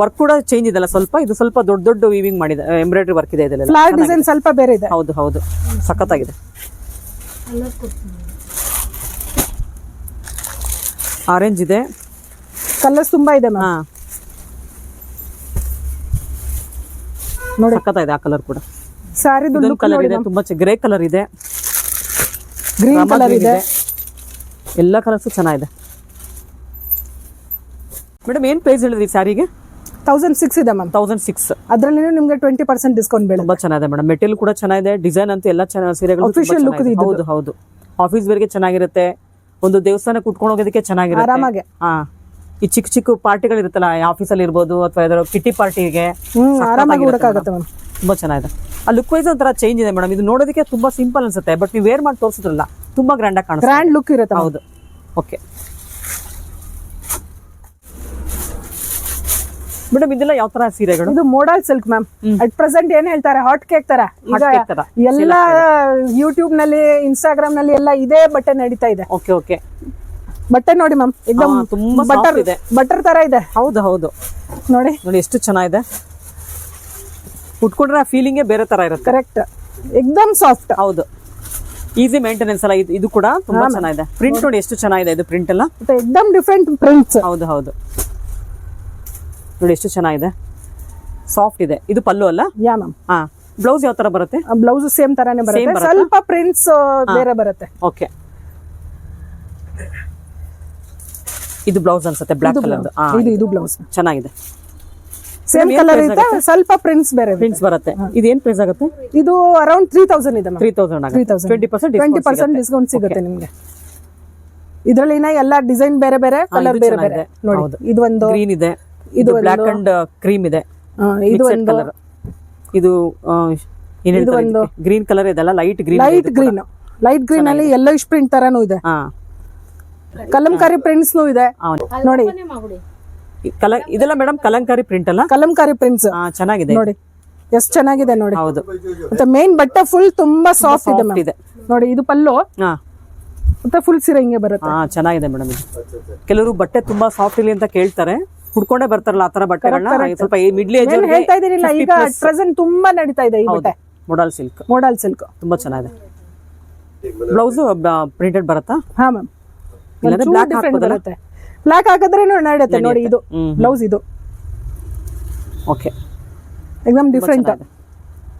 Speaker 1: ವರ್ಕ್ ಕೂಡ ಚೇಂಜ್ ಇದೆಲ್ಲ ಸ್ವಲ್ಪ ಇದು ಸ್ವಲ್ಪ ದೊಡ್ಡ ದೊಡ್ಡ ವೀವಿಂಗ್ ಮಾಡಿದೆ ಎಂಬ್ರಾಯ್ಡರಿ ವರ್ಕ್ ಇದೆ ಇದೆಲ್ಲ
Speaker 2: ಡಿಸೈನ್ ಸ್ವಲ್ಪ ಬೇರೆ ಇದೆ.
Speaker 1: ಹೌದು ಹೌದು. ಸಖತ್ತಾಗಿದೆ. ಆರೆಂಜ್ ಇದೆ.
Speaker 2: ಕಲರ್ಸ್ ತುಂಬಾ ಇದೆ
Speaker 1: ಹಾ.
Speaker 2: ನೋಡಿ.
Speaker 1: ಸಖತ್ತಾಗಿದೆ ಆ ಕಲರ್ ಕೂಡ. ಇದೊಂದು ಕಲರ್ ಇದೆ ತುಂಬಾ ಗ್ರೇ ಕಲರ್ ಇದೆ.
Speaker 2: ಗ್ರೀನ್ ಕಲರ್ ಇದೆ.
Speaker 1: ಎಲ್ಲ ಕಲರ್ಸು ಚೆನ್ನಾಗಿದೆ. ಮೇಡಮ್ ಏನ್ ಪ್ರೈಸ್ ಹೇಳಿದ್ರಿ ಸ್ಯಾರಿಗೆ
Speaker 2: ತೌಸಂಡ್ ಸಿಕ್ಸ್ ಇದೆ ಮ್ಯಾಮ್
Speaker 1: ತೌಸಂಡ್ ಸಿಕ್ಸ್
Speaker 2: ಅದ್ರಲ್ಲಿ ನಿಮ್ಗೆ ಟ್ವೆಂಟಿ ಪರ್ಸೆಂಟ್ ಡಿಸ್ಕೌಂಟ್
Speaker 1: ತುಂಬಾ ಚೆನ್ನಾಗಿದೆ ಮೇಡಮ್ ಮೆಟೀರಿಯಲ್ ಕೂಡ ಚೆನ್ನಾಗಿದೆ ಡಿಸೈನ್ ಅಂತ ಎಲ್ಲ ಚೆನ್ನಾಗಿ ಸೀರೆಗಳು
Speaker 2: Official look
Speaker 1: ಹೌದು ಹೌದು. ಆಫೀಸ್ ವೇರ್ಗೆ ಚೆನ್ನಾಗಿರುತ್ತೆ. ಒಂದು ದೇವಸ್ಥಾನ ಕುಟ್ಕೊಂಡು ಹೋಗೋದಕ್ಕೆ ಚೆನ್ನಾಗಿರುತ್ತೆ.
Speaker 2: ಆರಾಮಾಗೆ.
Speaker 1: ಹಾ. ಈ ಚಿಕ್ಕ ಚಿಕ್ಕ ಪಾರ್ಟಿಗಳು ಇರುತ್ತಲ್ಲ ಆಫೀಸಲ್ಲಿ ಇರ್ಬೋದು ಅಥವಾ ಯಾವ್ದಾದ್ರು ಕಿಟಿ ಪಾರ್ಟಿಗೆ
Speaker 2: ಹ್ಮ್ ಆರಾಮಾಗಿ ಹುಡುಕಾಗುತ್ತೆ ಮ್ಯಾಮ್
Speaker 1: ತುಂಬಾ ಚೆನ್ನಾಗಿದೆ. ಆ ಲುಕ್ ವೈಸ್ ಒಂಥರ ಚೇಂಜ್ ಇದೆ ಮೇಡಮ್ ಇದು ನೋಡೋದಕ್ಕೆ ತುಂಬಾ ಸಿಂಪಲ್ ಅನ್ಸುತ್ತೆ ಬಟ್ ನೀವು ವೇರ್ ಮಾಡಿ ತೋರಿಸಿದ್ರಲ್ಲ ತುಂಬಾ ಗ್ರ್ಯಾಂಡ್ ಆಗಿ ಕಾಣಿಸುತ್ತೆ.
Speaker 2: ಗ್ರ್ಯಾಂಡ್ ಲುಕ್ ಇರುತ್ತೆ
Speaker 1: ಹೌದು. ಓಕೆ ಮೇಡಮ್ ಇದೆಲ್ಲ ಯಾವ ತರ ಸೀರೆಗಳು?
Speaker 2: ಇದು model silk ma'am at present ಏನ್ ಹೇಳ್ತಾರೆ? ಹಾಟ್ ಕೇಕ್ ತರ. ಈಗ
Speaker 1: cake ತರ.
Speaker 2: ಎಲ್ಲ ಯೂಟ್ಯೂಬ್ನಲ್ಲಿ ಇನ್ಸ್ಟಾಗ್ರಾಮ್ನಲ್ಲಿ ಎಲ್ಲ ಇದೇ ಬಟ್ಟೆ ನಡೀತಾ ಇದೆ.
Speaker 1: ಓಕೆ ಓಕೆ
Speaker 2: ಬಟ್ಟೆ ನೋಡಿ ಮ್ಯಾಮ್
Speaker 1: ಎಕ್ದಮ್ ತುಂಬಾ
Speaker 2: ಬಟರ್
Speaker 1: ಇದೆ.
Speaker 2: ಬಟರ್ ತರ ಇದೆ.
Speaker 1: ಹೌದು ಹೌದು.
Speaker 2: ನೋಡಿ.
Speaker 1: ನೋಡಿ ಎಷ್ಟು ಚೆನ್ನಾಗಿದೆ. ಉಟ್ಕೊಂಡ್ರೆ ಆ ಫೀಲಿಂಗೇ ಬೇರೆ ತರ ಇರುತ್ತೆ.
Speaker 2: ಕರೆಕ್ಟ್ ಎಕ್ದಮ್ ಸಾಫ್ಟ್
Speaker 1: ಹೌದು. ಈಸಿ ಮೇಂಟೆನೆನ್ಸ್ ಅಲ್ಲ ಇದು ಇದು ಕೂಡ ತುಂಬಾ ಚೆನ್ನಾಗಿದೆ. ಪ್ರಿಂಟ್ ನೋಡಿ ಎಷ್ಟು ಚೆನ್ನಾಗಿದೆ ಇದು ಪ್ರಿಂಟ್ ಎಲ್ಲ.
Speaker 2: ಎಕ್ದಮ್ ಡಿಫ್ರೆಂಟ್ ಪ್ರಿಂಟ್ಸ್
Speaker 1: ಹೌದು ಹೌದು. ನೋಡಿ ಎಷ್ಟು ಚೆನ್ನಾಗಿದೆ. ಸಾಫ್ಟ್ ಇದೆ. ಇದು ಪಲ್ಲು ಅಲ್ಲ?
Speaker 2: ಯಾ ಮ್ಯಾಮ್
Speaker 1: ಹಾ. ಬ್ಲೌಸ್ ಯಾವ ತರ ಬರುತ್ತೆ?
Speaker 2: ಬ್ಲೌಸ್ ಸೇಮ್ ತರಾನೇ ಬರುತ್ತೆ. ಸ್ವಲ್ಪ ಪ್ರಿಂಟ್ಸ್ ಬೇರೆ ಬರುತ್ತೆ.
Speaker 1: ಓಕೆ ಇದು ಬ್ಲೌಸ್ ಅನ್ಸುತ್ತೆ ಬ್ಲಾಕ್ ಕಲರ್
Speaker 2: ಇದು ಇದು ಬ್ಲೌಸ್.
Speaker 1: ಚೆನ್ನಾಗಿದೆ.
Speaker 2: ಸೇಮ್ ಕಲರ್ ಇದೆ ಸ್ವಲ್ಪ ಪ್ರಿಂಟ್ಸ್ ಬೇರೆ ಇದೆ.
Speaker 1: ಪ್ರಿಂಟ್ಸ್ ಬರುತ್ತೆ. ಏನ್ ಪ್ರೈಸ್ ಆಗುತ್ತೆ?
Speaker 2: ಇದು ಅರೌಂಡ್ ತ್ರೀ ತೌಸಂಡ್ ಇದೆ
Speaker 1: three thousand twenty percent
Speaker 2: twenty percent discount ಸಿಗುತ್ತೆ. ನಿಮ್ಗೆ. ಇದರಲ್ಲಿ ಎಲ್ಲ ಡಿಸೈನ್ ಬೇರೆ ಬೇರೆ ಕಲರ್ ಬೇರೆ ಬೇರೆ. ನೋಡಿ ಇದು ಒಂದು
Speaker 1: ಗ್ರೀನ್ ಇದೆ. ಇದು ಬ್ಲಾಕ್ ಅಂಡ್ ಕ್ರೀಮ್ ಇದೆ.
Speaker 2: ಇದು ಒಂದು
Speaker 1: ಕಲರ್ ಇದು ಗ್ರೀನ್ ಕಲರ್ ಇದೆಲ್ಲ light green
Speaker 2: light green light green ಅಲ್ಲಿ ಎಲ್ಲೋ ಪ್ರಿಂಟ್ ತರಾನು ಇದೆ.
Speaker 1: ಹಾ.
Speaker 2: ಕಲಂಕಾರಿ ಪ್ರಿಂಟ್ಸ್ ಇದೆ. ನೋಡಿ.
Speaker 1: ಕಲ ಇದೆಲ್ಲ ಮೇಡಮ್ ಕಲಂಕಾರಿ ಪ್ರಿಂಟ್ ಅಲ್ಲ?
Speaker 2: ಕಲಂಕಾರಿ ಪ್ರಿಂಟ್ಸ್
Speaker 1: ಹಾ ಚೆನ್ನಾಗಿದೆ.
Speaker 2: ನೋಡಿ. ಎಷ್ಟ್ ಚೆನ್ನಾಗಿದೆ ನೋಡಿ.
Speaker 1: ಹೌದು.
Speaker 2: ಮತ್ತೆ ಮೇನ್ ಬಟ್ಟೆ ಫುಲ್ ತುಂಬಾ ಸಾಫ್ಟ್ ಇದೆ
Speaker 1: ಇದೆ.
Speaker 2: ನೋಡಿ ಇದು ಪಲ್ಲು.
Speaker 1: ಹಾ.
Speaker 2: ಮತ್ತೆ ಫುಲ್ ಸೀರೆ ಹಿಂಗೆ ಬರುತ್ತೆ.
Speaker 1: ಹಾ ಚೆನ್ನಾಗಿದೆ ಮೇಡಮ್ ಇದು. ಕೆಲವರು ಬಟ್ಟೆ ತುಂಬಾ ಸಾಫ್ಟ್ ಇಲ್ಲಿ ಅಂತ ಕೇಳ್ತಾರೆ. ಹುಡ್ಕೊಂಡೇ ಬರ್ತಾರಲ್ಲ ಆ ತರ ಬಟ್ಟೆಗಳನ್ನ? ಸ್ವಲ್ಪ ಮಿಡ್ಲ್ ಏಜ್
Speaker 2: ಹೇಳ್ತಾ ಇದೀನಿಲ್ಲ ಈಗ ಪ್ರೆಸೆಂಟ್ ತುಂಬಾ ನಡೀತಾ ಇದೆ ಈ ಬಟ್ಟೆ.
Speaker 1: ಮೋಡಲ್ ಸಿಲ್ಕ್
Speaker 2: ಮೋಡಲ್ ಸಿಲ್ಕ್
Speaker 1: ತುಂಬಾ ಚೆನ್ನಾಗಿದೆ. ಬ್ಲೌಸ್ ಪ್ರಿಂಟೆಡ್ ಬರುತ್ತಾ?
Speaker 2: ಹಾ ಮ್ಯಾಮ್ ಡಿಫ್ರೆಂಟ್? ಬರುತ್ತೆ. ಬ್ಲಾಕ್ ಹಾಕಿದ್ರೆ ನಡೆಯುತ್ತೆ ನೋಡಿ ಇದು. ಬ್ಲೌಸ್ ಇದು.
Speaker 1: ಓಕೆ
Speaker 2: ಎಕ್ಸಾಮ್ ಡಿಫ್ರೆಂಟ್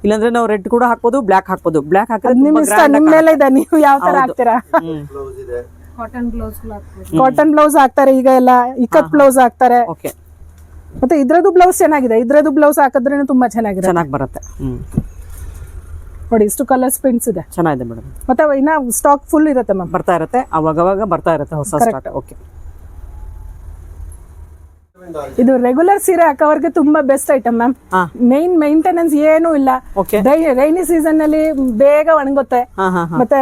Speaker 1: ಇಲ್ಲಾಂದ್ರೆ ನಾವು ರೆಡ್ ಕೂಡ ಹಾಕ್ಬೋದು ಬ್ಲಾಕ್ ಹಾಕ್ಬೋದು. ಬ್ಲಾಕ್ ಹಾಕಿದ್ರೆ ನಿಮ್ಮ
Speaker 2: ಇಷ್ಟ
Speaker 1: ನಿಮ್ಮ
Speaker 2: ನಿಮ್ ಮೇಲೆ ಇದೆ ನೀವು ಯಾವ ತರ ಹಾಕ್ತೀರಾ?
Speaker 1: ಹ್ಮ್.
Speaker 3: ಬ್ಲೌಸ್ ಇದೆ.
Speaker 2: ಕಾಟನ್ ಬ್ಲೌಸ್ ಹಾಕ್ತಾರೆ ಈಗ ಎಲ್ಲ ಇಕ್ಕತ್ ಬ್ಲೌಸ್ ಹಾಕ್ತಾರೆ.
Speaker 1: ಓಕೆ
Speaker 2: ಮತ್ತೆ ಇದ್ರದ್ದು ಬ್ಲೌಸ್ ಚೆನ್ನಾಗಿದೆ. ಇದ್ರದ್ದು ಬ್ಲೌಸ್ ಹಾಕಿದ್ರೆ ತುಂಬಾ ಚೆನ್ನಾಗಿದೆ
Speaker 1: ಚೆನ್ನಾಗಿ ಬರುತ್ತೆ. ಹ್ಮ್.
Speaker 2: ನೋಡಿ ಇಷ್ಟು ಕಲರ್ಸ್ ಪ್ರಿಂಟ್ಸ್ ಇದೆ.
Speaker 1: ಚೆನ್ನಾಗಿದೆ ಮೇಡಮ್
Speaker 2: ಮತ್ತೆ ಇನ್ನ ಸ್ಟಾಕ್ ಫುಲ್ ಇರುತ್ತೆ ಮ್ಯಾಮ್
Speaker 1: ಬರ್ತಾ ಇರುತ್ತೆ ಅವಾಗವಾಗ ಅವಾಗ ಬರ್ತಾ ಇರುತ್ತೆ ಹೊಸ ಸ್ಟಾಕ್ ಓಕೆ
Speaker 2: ಇದು ರೆಗ್ಯುಲರ್ ಸೀರೆ ಹಾಕೋರ್ಗೆ ತುಂಬಾ best item ma'am main maintenance ಏನೂ ಇಲ್ಲ. ರೈನಿ ಸೀಸನ್ನಲ್ಲಿ ಬೇಗ ಒಣಗುತ್ತೆ. ಮತ್ತೆ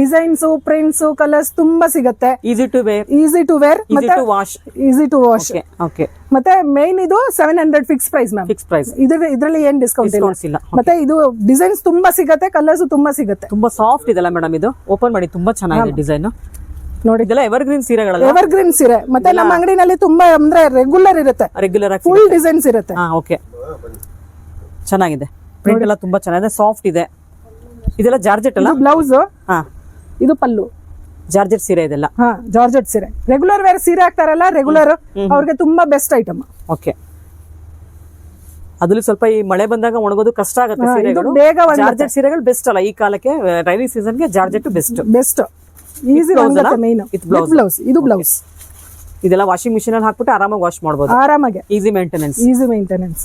Speaker 2: ಡಿಸೈನ್ಸ್ ಪ್ರಿಂಟ್ಸ್ ಕಲರ್ಸ್ ತುಂಬಾ ಸಿಗುತ್ತೆ.
Speaker 1: Easy to wear
Speaker 2: easy to wear ಮತ್ತೆ
Speaker 1: to wash
Speaker 2: easy to wash
Speaker 1: okay okay
Speaker 2: ಮತ್ತೆ ಮೇನ್ ಇದು seven hundred fix price ma'am
Speaker 1: fix price
Speaker 2: ಇದ್ರ ಇದ್ರಲ್ಲಿ ಏನ್ ಡಿಸ್ಕೌಂಟ್ ಇಲ್ಲ. ಮತ್ತೆ ಇದು ಡಿಸೈನ್ಸ್ ತುಂಬಾ ಸಿಗುತ್ತೆ ಕಲರ್ಸ್ ತುಂಬಾ ಸಿಗುತ್ತೆ.
Speaker 1: ತುಂಬಾ ಸಾಫ್ಟ್ ಇದೆಲ್ಲ ಮೇಡಮ್ ಇದು? ಓಪನ್ ಮಾಡಿ ತುಂಬಾ ಚೆನ್ನಾಗಿದೆ ಡಿಸೈನ್
Speaker 2: ನೋಡಿ
Speaker 1: ಇದೆಲ್ಲ ಎವರ್ ಗ್ರೀನ್ ಸೀರೆಗಳಲ್ಲ?
Speaker 2: ಎವರ್ ಗ್ರೀನ್ ಸೀರೆ. ಮತ್ತೆ ನಮ್ಮ ಅಂಗಡಿನಲ್ಲಿ ತುಂಬಾ ಅಂದ್ರೆ ರೆಗ್ಯುಲರ್ ಇರುತ್ತೆ.
Speaker 1: ರೆಗ್ಯುಲರ್ ಆಗಿ
Speaker 2: ಫುಲ್ ಡಿಸೈನ್ಸ್ ಇರುತ್ತೆ.
Speaker 1: ಹಾ ಓಕೆ ಚೆನ್ನಾಗಿದೆ. ಪ್ರಿಂಟ್ ಎಲ್ಲ ತುಂಬಾ ಚೆನ್ನಾಗಿದೆ. ಸಾಫ್ಟ್ ಇದೆ. ಇದೆಲ್ಲ ಜಾರ್ಜೆಟ್ ಅಲ್ಲ?
Speaker 2: ಬ್ಲೌಸ್
Speaker 1: ಹಾ.
Speaker 2: ಇದು ಪಲ್ಲು.
Speaker 1: ಜಾರ್ಜೆಟ್ ಸೀರೆ ಇದೆಲ್ಲ?
Speaker 2: ಹಾ ಜಾರ್ಜೆಟ್ ಸೀರೆ. ರೆಗ್ಯುಲರ್ ವೇರ್ ಸೀರೆ ಹಾಕ್ತಾರಲ್ಲ ರೆಗ್ಯುಲರ್ ಅವ್ರಿಗೆ ತುಂಬಾ ಬೆಸ್ಟ್ ಐಟಮ್
Speaker 1: ಓಕೆ ಅದ್ರಲ್ಲಿ ಸ್ವಲ್ಪ ಈ ಮಳೆ ಬಂದಾಗ ಒಣಗೋದು ಕಷ್ಟ ಆಗುತ್ತೆ ಸೀರೆಗಳು. ಜಾರ್ಜೆಟ್ ಸೀರೆಗಳು ಬೆಸ್ಟ್ ಅಲ್ಲ. ಈ ಕಾಲಕ್ಕೆ rainy ಸೀಸನ್ಗೆ georgette best
Speaker 2: best easy
Speaker 1: blouse
Speaker 2: main
Speaker 1: blouse.
Speaker 2: Blouse ಇದು ಬ್ಲೌಸ್
Speaker 1: ಇದೆಲ್ಲ ವಾಷಿಂಗ್ ಮಿಷಿನ್ ಅಲ್ಲಿ ಹಾಕ್ಬಿಟ್ಟು ಆರಾಮಾಗಿ ವಾಶ್ ಮಾಡಬಹುದು
Speaker 2: ಆರಾಮಾಗಿ.
Speaker 1: ಈಸಿ ಮೇಂಟೆನೆನ್ಸ್
Speaker 2: ಈಸಿ ಮೇಂಟೆನೆನ್ಸ್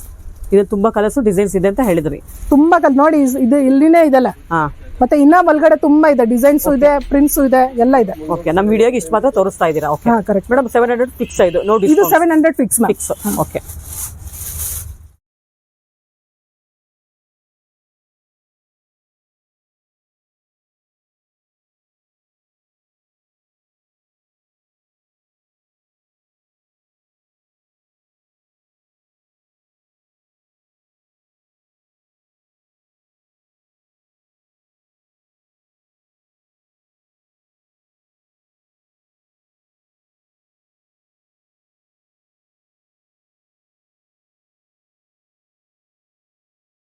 Speaker 1: ಇದು ತುಂಬಾ ಕಲರ್ಸ್ ಡಿಸೈನ್ಸ್ ಇದೆ ಅಂತ ಹೇಳಿದ್ರಿ.
Speaker 2: ತುಂಬಾ ಕಲ್ ನೋಡಿ ಇದು ಇಲ್ಲಿನೇ ಇದೆಲ್ಲ.
Speaker 1: ಹಾ.
Speaker 2: ಮತ್ತೆ ಇನ್ನ ಒಳಗಡೆ ತುಂಬಾ ಇದೆ. ಡಿಸೈನ್ಸ್ ಇದೆ ಪ್ರಿಂಟ್ಸ್ ಇದೆ ಎಲ್ಲ ಇದೆ.
Speaker 1: ಓಕೆ ನಮ್ಮ ವಿಡಿಯೋಗೆ ಇಷ್ಟು ಮಾತ್ರ ತೋರಿಸ್ತಾ ಇದ್ದೀರಾ okay
Speaker 2: correct
Speaker 1: madam seven hundred fix ಇದು? ನೋಡಿ
Speaker 2: ಇದು seven hundred fix
Speaker 1: fix okay